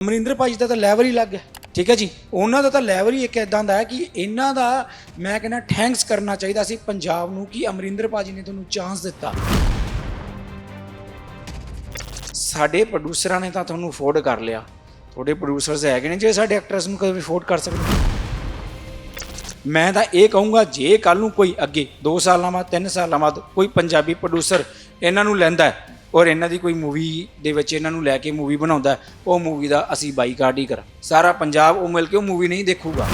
ਅਮਰਿੰਦਰ ਭਾਜੀ ਦਾ ਤਾਂ ਲੈਵਲ ਹੀ ਲੱਗ ਹੈ, ਠੀਕ ਹੈ ਜੀ? ਉਹਨਾਂ ਦਾ ਤਾਂ ਲੈਵਲ ਹੀ ਇੱਕ ਇਦਾਂ ਦਾ ਹੈ ਕਿ ਇਹਨਾਂ ਦਾ ਮੈਂ ਕਹਿੰਦਾ ਥੈਂਕਸ ਕਰਨਾ ਚਾਹੀਦਾ ਸੀ ਪੰਜਾਬ ਨੂੰ ਕਿ ਅਮਰਿੰਦਰ ਭਾਜੀ ਨੇ ਤੁਹਾਨੂੰ ਚਾਂਸ ਦਿੱਤਾ। ਸਾਡੇ ਪ੍ਰੋਡਿਊਸਰਾਂ ਨੇ ਤਾਂ ਤੁਹਾਨੂੰ ਅਫੋਰਡ ਕਰ ਲਿਆ। ਤੁਹਾਡੇ ਪ੍ਰੋਡਿਊਸਰਸ ਹੈਗੇ ਨੇ, ਜੇ ਸਾਡੇ ਐਕਟਰਸ ਨੂੰ ਕਦੇ ਅਫੋਰਡ ਕਰ ਸਕਦੇ ਮੈਂ ਤਾਂ ਇਹ ਕਹੂੰਗਾ, ਜੇ ਕੱਲ ਨੂੰ ਕੋਈ ਅੱਗੇ 2 ਸਾਲਾਂ ਬਾਅਦ 3 ਸਾਲਾਂ ਬਾਅਦ ਕੋਈ ਪੰਜਾਬੀ ਪ੍ਰੋਡਿਊਸਰ ਇਹਨਾਂ ਨੂੰ ਲੈਂਦਾ ਹੈ ਔਰ ਇਹਨਾਂ ਦੀ ਕੋਈ ਮੂਵੀ ਦੇ ਵਿੱਚ ਇਹਨਾਂ ਨੂੰ ਲੈ ਕੇ ਮੂਵੀ ਬਣਾਉਂਦਾ ਹੈ, ਉਹ ਮੂਵੀ ਦਾ ਅਸੀਂ ਬਾਈਕਾਟ ਹੀ ਕਰਾਂ ਸਾਰਾ ਪੰਜਾਬ ਉਹ ਮਿਲ ਕੇ ਉਹ ਮੂਵੀ ਨਹੀਂ ਦੇਖੂਗਾ।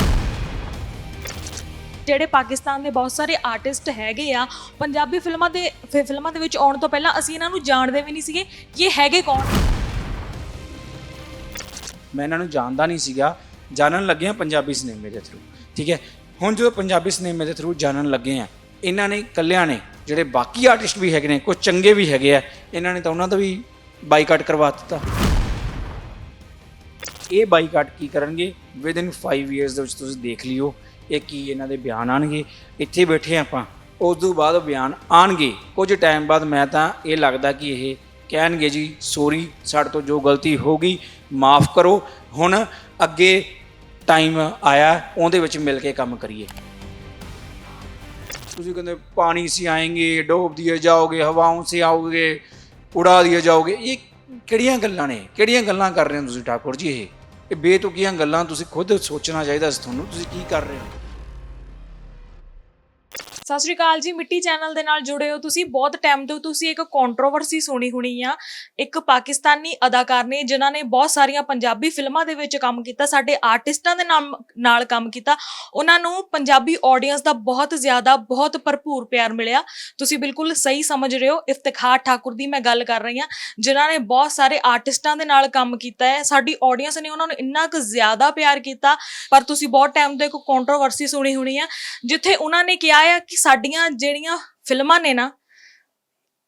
ਜਿਹੜੇ ਪਾਕਿਸਤਾਨ ਦੇ ਬਹੁਤ ਸਾਰੇ ਆਰਟਿਸਟ ਹੈਗੇ ਆ ਪੰਜਾਬੀ ਫਿਲਮਾਂ ਦੇ ਫਿ- ਫਿਲਮਾਂ ਦੇ ਵਿੱਚ ਆਉਣ ਤੋਂ ਪਹਿਲਾਂ ਅਸੀਂ ਇਹਨਾਂ ਨੂੰ ਜਾਣਦੇ ਵੀ ਨਹੀਂ ਸੀਗੇ ਕਿ ਇਹ ਹੈਗੇ ਕੌਣ। ਮੈਂ ਇਹਨਾਂ ਨੂੰ ਜਾਣਦਾ ਨਹੀਂ ਸੀਗਾ। ਜਾਣਨ ਲੱਗੇ ਆ ਪੰਜਾਬੀ ਸਿਨੇਮੇ ਦੇ ਥਰੂ ਠੀਕ ਹੈ? ਹੁਣ ਜਦੋਂ ਪੰਜਾਬੀ ਸਿਨੇਮੇ ਦੇ ਥਰੂ ਜਾਣਨ ਲੱਗੇ ਆ ਇਹਨਾਂ ਨੇ ਇਕੱਲਿਆਂ ਨੇ, ਜਿਹੜੇ ਬਾਕੀ ਆਰਟਿਸਟ ਵੀ ਹੈਗੇ ਨੇ ਕੁਝ ਚੰਗੇ ਵੀ ਹੈਗੇ ਆ, ਇਹਨਾਂ ਨੇ ਤਾਂ ਉਹਨਾਂ ਦਾ ਵੀ ਬਾਈਕਾਟ ਕਰਵਾ ਦਿੱਤਾ। ਇਹ ਬਾਈਕਾਟ ਕੀ ਕਰਨਗੇ? ਵਿਦ ਇਨ 5 ਇਅਰਸ ਦੇ ਵਿੱਚ ਤੁਸੀਂ ਦੇਖ ਲਿਓ, ਇਹ ਕੀ ਇਹਨਾਂ ਦੇ ਬਿਆਨ ਆਣਗੇ। ਇੱਥੇ ਬੈਠੇ ਆਪਾਂ, ਉਸ ਤੋਂ ਬਾਅਦ ਬਿਆਨ ਆਣਗੇ। ਕੁਝ ਟਾਈਮ ਬਾਅਦ ਮੈਂ ਤਾਂ ਇਹ ਲੱਗਦਾ ਕਿ ਇਹ ਕਹਿਣਗੇ ਜੀ ਸੋਰੀ ਸਾਡੇ ਤੋਂ ਜੋ ਗਲਤੀ ਹੋ ਗਈ, ਮਾਫ ਕਰੋ। ਹੁਣ ਅੱਗੇ ਟਾਈਮ ਆਇਆ, ਉਹਦੇ ਵਿੱਚ ਮਿਲ ਕੇ ਕੰਮ ਕਰੀਏ। ਤੁਸੀਂ ਕਹਿੰਦੇ ਪਾਣੀ से आएंगे डोब दिए जाओगे हवाओं से आओगे ਉਡਾ ਦਿਏ ਜਾਓਗੇ ਇਹ ਕਿਹੜੀਆਂ ਗੱਲਾਂ ਨੇ ਕਿਹੜੀਆਂ ਗੱਲਾਂ ਕਰ ਰਹੇ ਹੋ ਤੁਸੀਂ ਠਾਕੁਰ ਜੀ ਇਹ ਇਹ ਬੇਤੁਕੀਆਂ ਗੱਲਾਂ ਤੁਸੀਂ ਖੁਦ ਸੋਚਣਾ ਚਾਹੀਦਾ ਸੀ ਤੁਹਾਨੂੰ ਤੁਸੀਂ ਕੀ ਕਰ ਰਹੇ ਹੋ ਸਤਿ ਸ਼੍ਰੀ ਅਕਾਲ ਜੀ, ਮਿੱਟੀ ਚੈਨਲ ਦੇ ਨਾਲ ਜੁੜੇ ਹੋ ਤੁਸੀਂ। ਬਹੁਤ ਟਾਈਮ ਤੋਂ ਤੁਸੀਂ ਇੱਕ ਕੰਟਰੋਵਰਸੀ ਸੁਣੀ ਹੋਣੀ ਆ। ਇੱਕ ਪਾਕਿਸਤਾਨੀ ਅਦਾਕਾਰ ਨੇ ਜਿਨ੍ਹਾਂ ਨੇ ਬਹੁਤ ਸਾਰੀਆਂ ਪੰਜਾਬੀ ਫਿਲਮਾਂ ਦੇ ਵਿੱਚ ਕੰਮ ਕੀਤਾ, ਸਾਡੇ ਆਰਟਿਸਟਾਂ ਦੇ ਨਾਮ, ਨਾਲ ਕੰਮ ਕੀਤਾ। ਉਹਨਾਂ ਨੂੰ ਪੰਜਾਬੀ ਆਡੀਅנס ਦਾ ਬਹੁਤ ਜ਼ਿਆਦਾ, ਬਹੁਤ ਭਰਪੂਰ ਪਿਆਰ ਮਿਲਿਆ। ਤੁਸੀਂ ਬਿਲਕੁਲ ਸਹੀ ਸਮਝ ਰਹੇ ਹੋ। ਇਫਤਖਾਰ ਠਾਕੁਰ ਦੀ ਮੈਂ ਗੱਲ ਕਰ ਰਹੀ ਆ ਜਿਨ੍ਹਾਂ ਨੇ ਬਹੁਤ ਸਾਰੇ ਆਰਟਿਸਟਾਂ ਦੇ ਨਾਲ ਕੰਮ ਕੀਤਾ ਹੈ। ਸਾਡੀ ਆਡੀਅנס ਨੇ ਉਹਨਾਂ ਨੂੰ ਇੰਨਾ ਕੁ ਜ਼ਿਆਦਾ ਪਿਆਰ ਕੀਤਾ। ਪਰ ਤੁਸੀਂ ਬਹੁਤ ਟਾਈਮ ਤੋਂ ਇੱਕ ਕੰਟਰੋਵਰਸੀ ਸੁਣੀ ਹੋਣੀ ਆ, ਜਿੱਥੇ ਉਹਨਾਂ ਨੇ ਕਿਹਾ ਆ ਕਿ ਸਾਡੀਆਂ ਜਿਹੜੀਆਂ ਫਿਲਮਾਂ ਨੇ ਨਾ,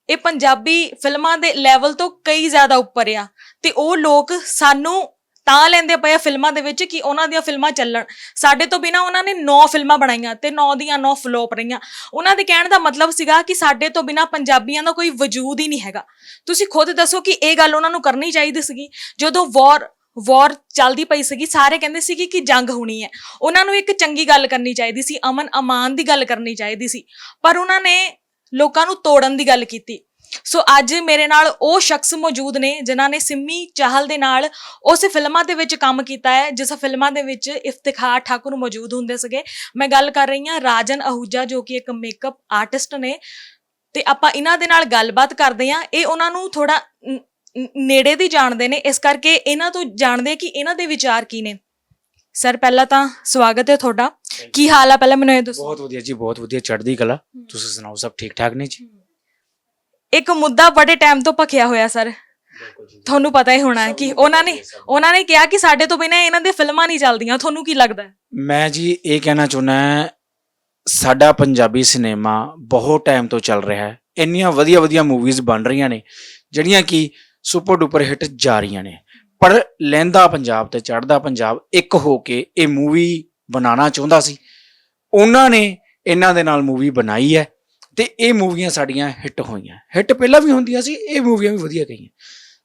ਇਹ ਪੰਜਾਬੀ ਫਿਲਮਾਂ ਦੇ ਲੈਵਲ ਤੋਂ ਕਈ ਜ਼ਿਆਦਾ ਉੱਪਰ ਆ। ਤੇ ਉਹ ਲੋਕ ਸਾਨੂੰ ਤਾਂ ਲੈਂਦੇ ਪਏ ਆ ਫਿਲਮਾਂ ਦੇ ਵਿੱਚ ਕਿ ਉਹਨਾਂ ਦੀਆਂ ਫਿਲਮਾਂ ਚੱਲਣ। ਸਾਡੇ ਤੋਂ ਬਿਨਾ ਉਹਨਾਂ ਨੇ 9 ਫਿਲਮਾਂ ਬਣਾਈਆਂ ਤੇ 9 ਦੀਆਂ 9 ਫਲੋਪ ਰਹੀਆਂ। ਉਹਨਾਂ ਦੇ ਕਹਿਣ ਦਾ ਮਤਲਬ ਸੀਗਾ ਕਿ ਸਾਡੇ ਤੋਂ ਬਿਨਾ ਪੰਜਾਬੀਆਂ ਦਾ ਕੋਈ ਵਜੂਦ ਹੀ ਨਹੀਂ ਹੈਗਾ। ਤੁਸੀਂ ਖੁਦ ਦੱਸੋ ਕਿ ਇਹ ਗੱਲ ਉਹਨਾਂ ਨੂੰ ਕਰਨੀ ਚਾਹੀਦੀ ਸੀਗੀ। ਜਦੋਂ ਵਾਰ ਵਾਰ ਚੱਲਦੀ ਪਈ ਸੀਗੀ, ਸਾਰੇ ਕਹਿੰਦੇ ਸੀ ਕਿ ਜੰਗ ਹੋਣੀ ਹੈ। ਉਹਨਾਂ ਨੂੰ ਇੱਕ ਚੰਗੀ ਗੱਲ ਕਰਨੀ ਚਾਹੀਦੀ ਸੀ, ਅਮਨ ਅਮਾਨ ਦੀ ਗੱਲ ਕਰਨੀ ਚਾਹੀਦੀ ਸੀ। ਪਰ ਉਹਨਾਂ ਨੇ ਲੋਕਾਂ ਨੂੰ ਤੋੜਨ ਦੀ ਗੱਲ ਕੀਤੀ। ਸੋ ਅੱਜ ਮੇਰੇ ਨਾਲ ਉਹ ਸ਼ਖਸ ਮੌਜੂਦ ਨੇ, ਜਿਨ੍ਹਾਂ ਨੇ ਸਿੰਮੀ ਚਾਹਲ ਦੇ ਨਾਲ ਉਸ ਫਿਲਮਾਂ ਦੇ ਵਿੱਚ ਕੰਮ ਕੀਤਾ ਹੈ, ਜਿਸ ਫਿਲਮਾਂ ਦੇ ਵਿੱਚ ਇਫਤਖਾਰ ਠਾਕੁਰ ਮੌਜੂਦ ਹੁੰਦੇ ਸੀਗੇ। ਮੈਂ ਗੱਲ ਕਰ ਰਹੀ ਹਾਂ ਰਾਜਨ ਅਹੂਜਾ, ਜੋ ਕਿ ਇੱਕ ਮੇਕਅਪ ਆਰਟਿਸਟ ਨੇ। ਤੇ ਆਪਾਂ ਇਹਨਾਂ ਦੇ ਨਾਲ ਗੱਲਬਾਤ ਕਰਦੇ ਹਾਂ। ਇਹ ਉਹਨਾਂ ਨੂੰ ਥੋੜਾ ਨੇੜੇ ਦੀ ਜਾਣਦੇ ਨੇ ਇਸ ਕਰਕੇ ਇਹਨਾਂ ਤੋਂ ਜਾਣਦੇ ਕਿ ਇਹਨਾਂ ਦੇ ਵਿਚਾਰ ਕੀ ਨੇ। ਸਰ ਪਹਿਲਾਂ ਤਾਂ ਸਵਾਗਤ ਹੈ ਤੁਹਾਡਾ। ਕੀ ਹਾਲ ਆ? ਪਹਿਲਾਂ ਮੈਨੂੰ ਇਹ ਦੱਸੋ। ਬਹੁਤ ਵਧੀਆ ਜੀ ਬਹੁਤ ਵਧੀਆ ਚੜ੍ਹਦੀ ਕਲਾ। ਤੁਸੀਂ ਸੁਣਾਓ ਸਭ ਠੀਕ ਠਾਕ ਨੇ ਜੀ? ਇੱਕ ਮੁੱਦਾ ਬੜੇ ਟਾਈਮ ਤੋਂ ਭਖਿਆ ਹੋਇਆ ਸਰ। ਤੁਹਾਨੂੰ ਪਤਾ ਹੀ ਹੋਣਾ ਕਿ ਉਹਨਾਂ ਨੇ ਉਹਨਾਂ ਨੇ ਕਿਹਾ ਕਿ ਸਾਡੇ ਤੋਂ ਬਿਨਾਂ ਇਹਨਾਂ ਦੇ ਫਿਲਮਾਂ ਨਹੀਂ ਚੱਲਦੀਆਂ। ਤੁਹਾਨੂੰ ਕੀ ਲੱਗਦਾ ਮੈਂ ਜੀ ਇਹ ਕਹਿਣਾ ਚਾਹੁੰਦਾ ਸਾਡਾ ਪੰਜਾਬੀ ਸਿਨੇਮਾ ਬਹੁਤ ਟਾਈਮ ਤੋਂ ਚੱਲ ਰਿਹਾ ਹੈ। ਇੰਨੀਆਂ ਵਧੀਆ ਵਧੀਆ ਮੂਵੀਜ਼ ਬਣ ਰਹੀਆਂ ਨੇ ਜਿਹੜੀਆਂ ਕਿ ਸੁਪਰ ਡੁਪਰ ਹਿੱਟ ਜਾ ਰਹੀਆਂ ਨੇ। ਪਰ ਲਹਿੰਦਾ ਪੰਜਾਬ ਤੇ ਚੜ੍ਹਦਾ ਪੰਜਾਬ ਇੱਕ ਹੋ ਕੇ ਇਹ ਮੂਵੀ ਬਣਾਉਣਾ ਚਾਹੁੰਦਾ ਸੀ। ਉਹਨਾਂ ਨੇ ਇਹਨਾਂ ਦੇ ਨਾਲ ਮੂਵੀ ਬਣਾਈ ਹੈ ਤੇ ਇਹ ਮੂਵੀਆਂ ਸਾਡੀਆਂ ਹਿੱਟ ਹੋਈਆਂ। ਹਿੱਟ ਪਹਿਲਾਂ ਵੀ ਹੁੰਦੀਆਂ ਸੀ, ਇਹ ਮੂਵੀਆਂ ਵੀ ਵਧੀਆ ਗਈਆਂ।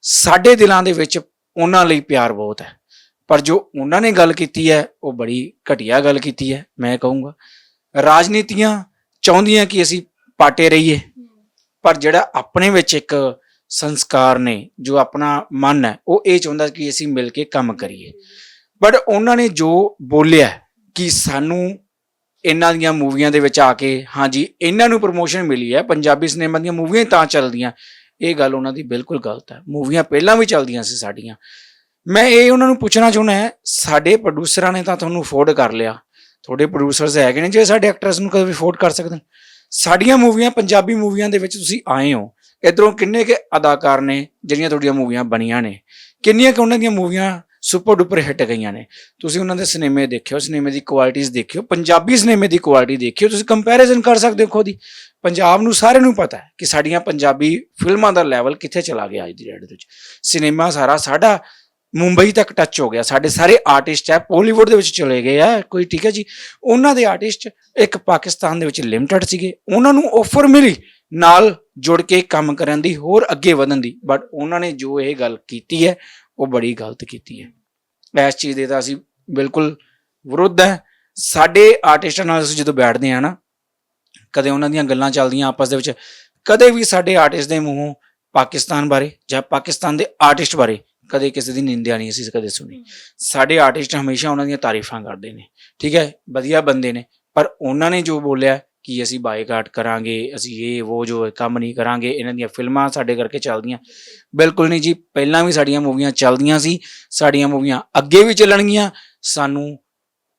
ਸਾਡੇ ਦਿਲਾਂ ਦੇ ਵਿੱਚ ਉਹਨਾਂ ਲਈ ਪਿਆਰ ਬਹੁਤ ਹੈ। ਪਰ ਜੋ ਉਹਨਾਂ ਨੇ ਗੱਲ ਕੀਤੀ ਹੈ, ਉਹ ਬੜੀ ਘਟੀਆ ਗੱਲ ਕੀਤੀ ਹੈ, ਮੈਂ ਕਹੂੰਗਾ। ਰਾਜਨੀਤੀਆਂ ਚਾਹੁੰਦੀਆਂ ਕਿ ਅਸੀਂ ਪਾਟੇ ਰਹੀਏ। ਪਰ ਜਿਹੜਾ ਆਪਣੇ ਵਿੱਚ ਇੱਕ ਸੰਸਕਾਰ ਨੇ, ਜੋ ਆਪਣਾ ਮਨ ਹੈ, ਉਹ ਇਹ ਚਾਹੁੰਦਾ ਕਿ ਅਸੀਂ ਮਿਲ ਕੇ ਕੰਮ ਕਰੀਏ। ਬਟ ਉਹਨਾਂ ਨੇ ਜੋ ਬੋਲਿਆ ਕਿ ਸਾਨੂੰ ਇਹਨਾਂ ਦੀਆਂ ਮੂਵੀਆਂ ਦੇ ਵਿੱਚ ਆ ਕੇ, ਹਾਂਜੀ, ਇਹਨਾਂ ਨੂੰ ਪ੍ਰੋਮੋਸ਼ਨ ਮਿਲੀ ਹੈ, ਪੰਜਾਬੀ ਸਿਨੇਮਾ ਦੀਆਂ ਮੂਵੀਆਂ ਤਾਂ ਚੱਲਦੀਆਂ। ਇਹ ਗੱਲ ਉਹਨਾਂ ਦੀ ਬਿਲਕੁਲ ਗਲਤ ਹੈ। ਮੂਵੀਆਂ ਪਹਿਲਾਂ ਵੀ ਚੱਲਦੀਆਂ ਸੀ ਸਾਡੀਆਂ। ਮੈਂ ਇਹ ਉਹਨਾਂ ਨੂੰ ਪੁੱਛਣਾ ਚਾਹੁੰਦਾ ਹੈ, ਸਾਡੇ ਪ੍ਰੋਡਿਊਸਰਾਂ ਨੇ ਤਾਂ ਤੁਹਾਨੂੰ ਅਫੋਰਡ ਕਰ ਲਿਆ। ਤੁਹਾਡੇ ਪ੍ਰੋਡਿਊਸਰਸ ਹੈਗੇ ਨੇ, ਜਿਹੜੇ ਸਾਡੇ ਐਕਟਰਸ ਨੂੰ ਕਦੇ ਵੀ ਅਫੋਰਡ ਕਰ ਸਕਦੇ ਸਾਡੀਆਂ ਮੂਵੀਆਂ, ਪੰਜਾਬੀ ਮੂਵੀਆਂ ਦੇ ਵਿੱਚ ਤੁਸੀਂ ਆਏ ਹੋ। ਇਧਰੋਂ ਕਿੰਨੇ ਕੇ ਅਦਾਕਾਰ ਨੇ ਜਿਹੜੀਆਂ ਤੁਹਾਡੀਆਂ ਮੂਵੀਆਂ ਬਣੀਆਂ ਨੇ? ਕਿੰਨੀਆਂ ਕਿ ਉਹਨਾਂ ਦੀਆਂ ਮੂਵੀਆਂ ਸੁਪਰ ਡੁਪਰ ਹਿੱਟ ਗਈਆਂ ਨੇ? ਤੁਸੀਂ ਉਹਨਾਂ ਦੇ ਸਿਨੇਮੇ ਦੇਖਿਓ, ਸਿਨੇਮੇ ਦੀ ਕੁਆਲਿਟੀਜ਼ ਦੇਖਿਓ, ਪੰਜਾਬੀ ਸਿਨੇਮੇ ਦੀ ਕੁਆਲਿਟੀ ਦੇਖਿਓ, ਤੁਸੀਂ ਕੰਪੈਰੀਜ਼ਨ ਕਰ ਸਕਦੇ ਹੋ ਖੁਦ ਹੀ। ਪੰਜਾਬ ਨੂੰ ਸਾਰਿਆਂ ਨੂੰ ਪਤਾ ਹੈ ਕਿ ਸਾਡੀਆਂ ਪੰਜਾਬੀ ਫਿਲਮਾਂ ਦਾ ਲੈਵਲ ਕਿੱਥੇ ਚਲਾ ਗਿਆ ਅੱਜ ਦੀ ਡੇਟ ਦੇ ਵਿੱਚ। ਸਿਨੇਮਾ ਸਾਰਾ ਸਾਡਾ ਮੁੰਬਈ ਤੱਕ ਟੱਚ ਹੋ ਗਿਆ। ਸਾਡੇ ਸਾਰੇ ਆਰਟਿਸਟ ਹੈ ਪੋਲੀਵੁੱਡ ਦੇ ਵਿੱਚ ਚਲੇ ਗਏ ਆ। ਕੋਈ ਠੀਕ ਹੈ ਜੀ? ਉਹਨਾਂ ਦੇ ਆਰਟਿਸਟ ਇੱਕ ਪਾਕਿਸਤਾਨ ਦੇ ਵਿੱਚ ਲਿਮਟਿਡ ਸੀਗੇ। ਉਹਨਾਂ ਨੂੰ ਆਫਰ ਮਿਲੀ ਨਾਲ ਜੁੜ ਕੇ ਕੰਮ ਕਰਨ ਦੀ, ਹੋਰ ਅੱਗੇ ਵਧਣ ਦੀ। ਬਟ ਉਹਨਾਂ ਨੇ ਜੋ ਇਹ ਗੱਲ ਕੀਤੀ ਹੈ, ਉਹ ਬੜੀ ਗਲਤ ਕੀਤੀ ਹੈ। ਇਸ ਚੀਜ਼ ਦੇ ਤਾਂ ਅਸੀਂ ਬਿਲਕੁਲ ਵਿਰੁੱਧ ਹੈ। ਸਾਡੇ ਆਰਟਿਸਟਾਂ ਨਾਲ ਅਸੀਂ ਜਦੋਂ ਬੈਠਦੇ ਆ ਨਾ, ਕਦੇ ਉਹਨਾਂ ਦੀਆਂ ਗੱਲਾਂ ਚੱਲਦੀਆਂ ਆਪਸ ਦੇ ਵਿੱਚ, ਕਦੇ ਵੀ ਸਾਡੇ ਆਰਟਿਸਟ ਦੇ ਮੂੰਹੋਂ ਪਾਕਿਸਤਾਨ ਬਾਰੇ ਜਾਂ ਪਾਕਿਸਤਾਨ ਦੇ ਆਰਟਿਸਟ ਬਾਰੇ ਕਦੇ ਕਿਸੇ ਦੀ ਨਿੰਦਿਆ ਨਹੀਂ ਅਸੀਂ ਕਦੇ ਸੁਣੀ। ਸਾਡੇ ਆਰਟਿਸਟ ਹਮੇਸ਼ਾ ਉਹਨਾਂ ਦੀਆਂ ਤਾਰੀਫਾਂ ਕਰਦੇ ਨੇ ਠੀਕ ਹੈ? ਵਧੀਆ ਬੰਦੇ ਨੇ ਪਰ ਉਹਨਾਂ ਨੇ ਜੋ ਬੋਲਿਆ ਕਿ ਅਸੀਂ ਬਾਈਕਾਟ ਕਰਾਂਗੇ ਅਸੀਂ ਇਹ ਉਹ ਜੋ ਕੰਮ ਨਹੀਂ ਕਰਾਂਗੇ ਇਹਨਾਂ ਦੀਆਂ ਫਿਲਮਾਂ ਸਾਡੇ ਕਰਕੇ ਚੱਲਦੀਆਂ। ਬਿਲਕੁਲ ਨਹੀਂ ਜੀ ਪਹਿਲਾਂ ਵੀ ਸਾਡੀਆਂ ਮੂਵੀਆਂ ਚੱਲਦੀਆਂ ਸੀ ਸਾਡੀਆਂ ਮੂਵੀਆਂ ਅੱਗੇ ਵੀ ਚੱਲਣਗੀਆਂ ਸਾਨੂੰ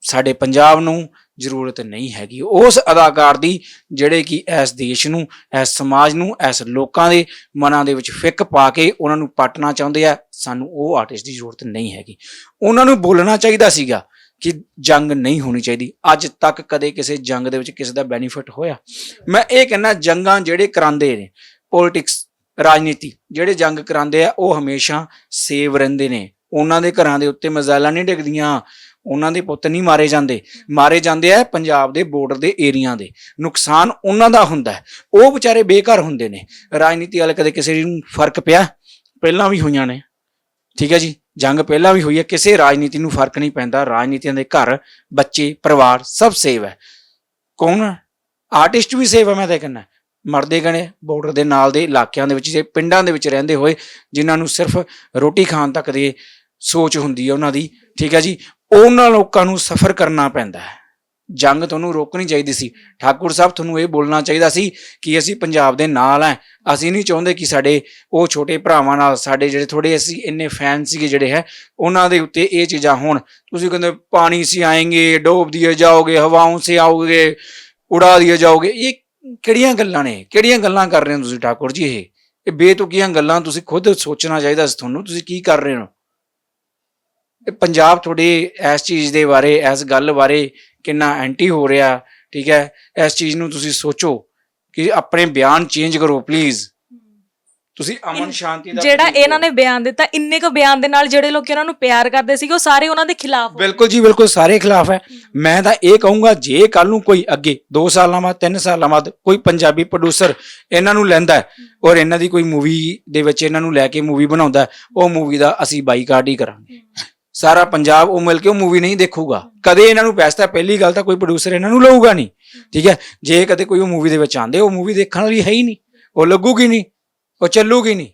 ਸਾਡੇ ਪੰਜਾਬ ਨੂੰ ਜ਼ਰੂਰਤ ਨਹੀਂ ਹੈਗੀ। ਉਸ ਅਦਾਕਾਰ ਦੀ ਜਿਹੜੇ ਕਿ ਇਸ ਦੇਸ਼ ਨੂੰ, ਇਸ ਸਮਾਜ ਨੂੰ, ਇਸ ਲੋਕਾਂ ਦੇ ਮਨਾਂ ਦੇ ਵਿੱਚ ਫਿੱਕ ਪਾ ਕੇ ਉਹਨਾਂ ਨੂੰ ਪਟਣਾ ਚਾਹੁੰਦੇ ਆ, ਸਾਨੂੰ ਉਹ ਆਰਟਿਸਟ ਦੀ ਜ਼ਰੂਰਤ ਨਹੀਂ ਹੈਗੀ। ਉਹਨਾਂ ਨੂੰ ਬੋਲਣਾ ਚਾਹੀਦਾ ਸੀਗਾ ਕਿ ਜੰਗ ਨਹੀਂ ਹੋਣੀ ਚਾਹੀਦੀ। ਅੱਜ ਤੱਕ ਕਦੇ ਕਿਸੇ ਜੰਗ ਦੇ ਵਿੱਚ ਕਿਸੇ ਦਾ ਬੈਨੀਫਿਟ ਹੋਇਆ? ਮੈਂ ਇਹ ਕਹਿੰਦਾ, ਜੰਗਾਂ ਜਿਹੜੇ ਕਰਾਉਂਦੇ ਨੇ ਪੋਲਿਟਿਕਸ ਰਾਜਨੀਤੀ, ਜਿਹੜੇ ਜੰਗ ਕਰਾਉਂਦੇ ਆ, ਉਹ ਹਮੇਸ਼ਾ ਸੇਵ ਰਹਿੰਦੇ ਨੇ। ਉਹਨਾਂ ਦੇ ਘਰਾਂ ਦੇ ਉੱਤੇ ਮਜ਼ਾਲਾਂ ਨਹੀਂ ਡਿੱਗਦੀਆਂ। ਉਹਨਾਂ ਦੇ ਪੁੱਤ ਨਹੀਂ ਮਾਰੇ ਜਾਂਦੇ। ਮਾਰੇ ਜਾਂਦੇ ਆ ਪੰਜਾਬ ਦੇ ਬਾਰਡਰ ਦੇ ਏਰੀਆ ਦੇ। ਨੁਕਸਾਨ ਉਹਨਾਂ ਦਾ ਹੁੰਦਾ ਉਹ ਵਿਚਾਰੇ ਬੇਘਰ ਹੁੰਦੇ ਨੇ। ਰਾਜਨੀਤੀ ਵਾਲੇ ਕਦੇ ਕਿਸੇ ਨੂੰ ਫ਼ਰਕ ਪਿਆ? ਪਹਿਲਾਂ ਵੀ ਹੋਈਆਂ ਨੇ। ਠੀਕ ਹੈ ਜੀ? ਜੰਗ ਪਹਿਲਾਂ ਵੀ ਹੋਈ ਹੈ। ਕਿਸੇ ਰਾਜਨੀਤੀ ਨੂੰ ਫ਼ਰਕ ਨਹੀਂ ਪੈਂਦਾ। ਰਾਜਨੀਤੀਆਂ ਦੇ ਘਰ, ਬੱਚੇ, ਪਰਿਵਾਰ ਸਭ ਸੇਵ ਹੈ। ਕੌਣ? ਆਰਟਿਸਟ ਵੀ ਸੇਵ ਹੈ, ਮੈਂ ਤਾਂ ਕਹਿੰਦਾ। ਮਰਦੇ ਗਣੇ ਬਾਰਡਰ ਦੇ ਨਾਲ ਦੇ ਇਲਾਕਿਆਂ ਦੇ ਵਿੱਚ ਜੇ ਪਿੰਡਾਂ ਦੇ ਵਿੱਚ ਰਹਿੰਦੇ ਹੋਏ, ਜਿਨ੍ਹਾਂ ਨੂੰ ਸਿਰਫ ਰੋਟੀ ਖਾਣ ਤੱਕ ਦੇ ਸੋਚ ਹੁੰਦੀ ਹੈ ਉਹਨਾਂ ਦੀ। ਠੀਕ ਹੈ ਜੀ? ਉਹਨਾਂ ਲੋਕਾਂ ਨੂੰ ਸਫਰ ਕਰਨਾ ਪੈਂਦਾ ਹੈ। ਜੰਗ ਤੁਹਾਨੂੰ ਰੋਕਣੀ ਚਾਹੀਦੀ ਸੀ। ਠਾਕੁਰ ਸਾਹਿਬ ਤੁਹਾਨੂੰ ਇਹ ਬੋਲਣਾ ਚਾਹੀਦਾ ਸੀ ਕਿ ਅਸੀਂ ਪੰਜਾਬ ਦੇ ਨਾਲ ਹੈ। ਅਸੀਂ ਨਹੀਂ ਚਾਹੁੰਦੇ ਕਿ ਸਾਡੇ ਉਹ ਛੋਟੇ ਭਰਾਵਾਂ ਨਾਲ, ਸਾਡੇ ਜਿਹੜੇ ਥੋੜੇ ਅਸੀਂ ਇੰਨੇ ਫੈਨ ਸੀਗੇ ਜਿਹੜੇ ਹੈ, ਉਹਨਾਂ ਦੇ ਉੱਤੇ ਇਹ ਚੀਜ਼ਾਂ ਹੋਣ। ਤੁਸੀਂ ਕਹਿੰਦੇ ਪਾਣੀ ਸੀ ਆਏਗੇ, ਡੋਬ ਦਿਏ ਜਾਓਗੇ, ਹਵਾਓਂ ਸੇ ਆਓਗੇ, ਉਡਾ ਦਿਏ ਜਾਓਗੇ। ਇਹ ਕਿਹੜੀਆਂ ਗੱਲਾਂ ਨੇ? ਕਿਹੜੀਆਂ ਗੱਲਾਂ ਕਰ ਰਹੇ ਹੋ ਤੁਸੀਂ ਠਾਕੁਰ ਜੀ ਇਹ? ਇਹ ਬੇਤੁਕੀਆਂ ਗੱਲਾਂ ਤੁਸੀਂ ਖੁਦ ਸੋਚਣਾ ਚਾਹੀਦਾ ਸੀ ਤੁਹਾਨੂੰ। ਤੁਸੀਂ ਕੀ ਕਰ ਰਹੇ ਹੋ? ਪੰਜਾਬ ਤੁਹਾਡੇ ਇਸ ਚੀਜ਼ ਦੇ ਬਾਰੇ ਇਸ ਗੱਲ ਬਾਰੇ ਕਿੰਨਾ ਐਂਟੀ ਹੋ ਰਿਹਾ ਠੀਕ ਹੈ? ਇਸ ਚੀਜ਼ ਨੂੰ ਤੁਸੀਂ ਸੋਚੋ ਕਿ ਆਪਣੇ ਬਿਆਨ ਚੇਂਜ ਕਰੋ ਪਲੀਜ਼ ਤੁਸੀਂ ਅਮਨ ਸ਼ਾਂਤੀ ਦਾ ਜਿਹੜਾ ਇਹਨਾਂ। ਨੇ ਬਿਆਨ ਦਿੱਤਾ ਇੰਨੇ ਕੁ ਬਿਆਨ ਦੇ ਨਾਲ ਜਿਹੜੇ ਲੋਕ ਇਹਨਾਂ ਨੂੰ ਪਿਆਰ ਕਰਦੇ ਸੀਗੇ ਉਹ ਸਾਰੇ ਉਹਨਾਂ ਦੇ ਖਿਲਾਫ। ਬਿਲਕੁਲ ਜੀ ਬਿਲਕੁਲ ਸਾਰੇ ਖਿਲਾਫ ਹੈ। ਮੈਂ ਤਾਂ ਇਹ ਕਹੂੰਗਾ ਜੇ ਕੱਲ ਨੂੰ ਕੋਈ ਅੱਗੇ 2 ਸਾਲਾਂ ਬਾਅਦ 3 ਸਾਲਾਂ ਬਾਅਦ ਕੋਈ ਪੰਜਾਬੀ ਪ੍ਰੋਡਿਊਸਰ ਇਹਨਾਂ ਨੂੰ ਲੈਂਦਾ ਔਰ ਇਹਨਾਂ ਦੀ ਕੋਈ ਮੂਵੀ ਦੇ ਵਿੱਚ ਇਹਨਾਂ ਨੂੰ ਲੈ ਕੇ ਮੂਵੀ ਬਣਾਉਂਦਾ ਉਹ ਮੂਵੀ ਦਾ ਅਸੀਂ ਬਾਈਕਾਟ ਹੀ ਕਰਾਂਗੇ। ਸਾਰਾ ਪੰਜਾਬ ਉਹ ਮਿਲ ਕੇ ਉਹ ਮੂਵੀ ਨਹੀਂ ਦੇਖੂਗਾ। ਕਦੇ ਇਹਨਾਂ ਨੂੰ ਪੈਸਾ ਪਹਿਲੀ ਗੱਲ ਤਾਂ ਕੋਈ ਪ੍ਰੋਡਿਊਸਰ ਇਹਨਾਂ ਨੂੰ ਲਊਗਾ ਨਹੀਂ। ਠੀਕ ਹੈ? ਜੇ ਕਦੇ ਕੋਈ ਉਹ ਮੂਵੀ ਦੇ ਵਿੱਚ ਆਂਦੇ ਉਹ ਮੂਵੀ ਦੇਖਣ ਵਾਲੀ ਹੈ ਹੀ ਨਹੀਂ। ਉਹ ਲੱਗੂਗੀ ਨਹੀਂ ਉਹ ਚੱਲੂਗੀ ਨਹੀਂ।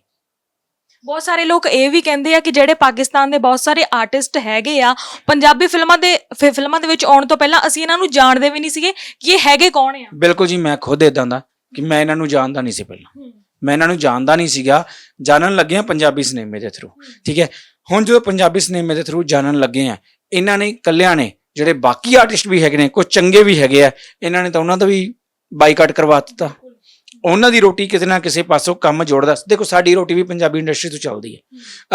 ਬਹੁਤ ਸਾਰੇ ਲੋਕ ਇਹ ਵੀ ਕਹਿੰਦੇ ਆ ਕਿ ਜਿਹੜੇ ਪਾਕਿਸਤਾਨ ਦੇ ਬਹੁਤ ਸਾਰੇ ਆਰਟਿਸਟ ਹੈਗੇ ਆ ਪੰਜਾਬੀ ਫਿਲਮਾਂ ਦੇ ਫਿ- ਫਿਲਮਾਂ ਦੇ ਵਿੱਚ ਆਉਣ ਤੋਂ ਪਹਿਲਾਂ ਅਸੀਂ ਇਹਨਾਂ ਨੂੰ ਜਾਣਦੇ ਵੀ ਨਹੀਂ ਸੀਗੇ ਕਿ ਇਹ ਹੈਗੇ ਕੌਣ ਆ। ਬਿਲਕੁਲ ਜੀ ਮੈਂ ਖੁਦ ਇਦਾਂ ਦਾ ਕਿ ਮੈਂ ਇਹਨਾਂ ਨੂੰ ਜਾਣਦਾ ਨਹੀਂ ਸੀ ਪਹਿਲਾਂ। ਮੈਂ ਇਹਨਾਂ ਨੂੰ ਜਾਣਦਾ ਨਹੀਂ ਸੀਗਾ। ਜਾਣਨ ਲੱਗਿਆ ਪੰਜਾਬੀ ਸਿਨੇਮੇ ਦੇ ਥਰੂ ਠੀਕ ਹੈ? ਹੁਣ ਜਦੋਂ ਪੰਜਾਬੀ ਸਿਨੇਮੇ ਦੇ ਥਰੂ ਜਾਣਨ ਲੱਗੇ ਆ ਇਹਨਾਂ ਨੇ ਇਕੱਲਿਆਂ ਨੇ ਜਿਹੜੇ ਬਾਕੀ ਆਰਟਿਸਟ ਵੀ ਹੈਗੇ ਨੇ ਕੁਝ ਚੰਗੇ ਵੀ ਹੈਗੇ ਆ ਇਹਨਾਂ ਨੇ ਤਾਂ ਉਹਨਾਂ ਦਾ ਵੀ ਬਾਈਕਾਟ ਕਰਵਾ ਦਿੱਤਾ। ਉਹਨਾਂ ਦੀ ਰੋਟੀ ਕਿਤੇ ਨਾ ਕਿਸੇ ਪਾਸੋਂ ਕੰਮ ਜੋੜਦਾ। ਦੇਖੋ ਸਾਡੀ ਰੋਟੀ ਵੀ ਪੰਜਾਬੀ ਇੰਡਸਟਰੀ ਤੋਂ ਚੱਲਦੀ ਹੈ।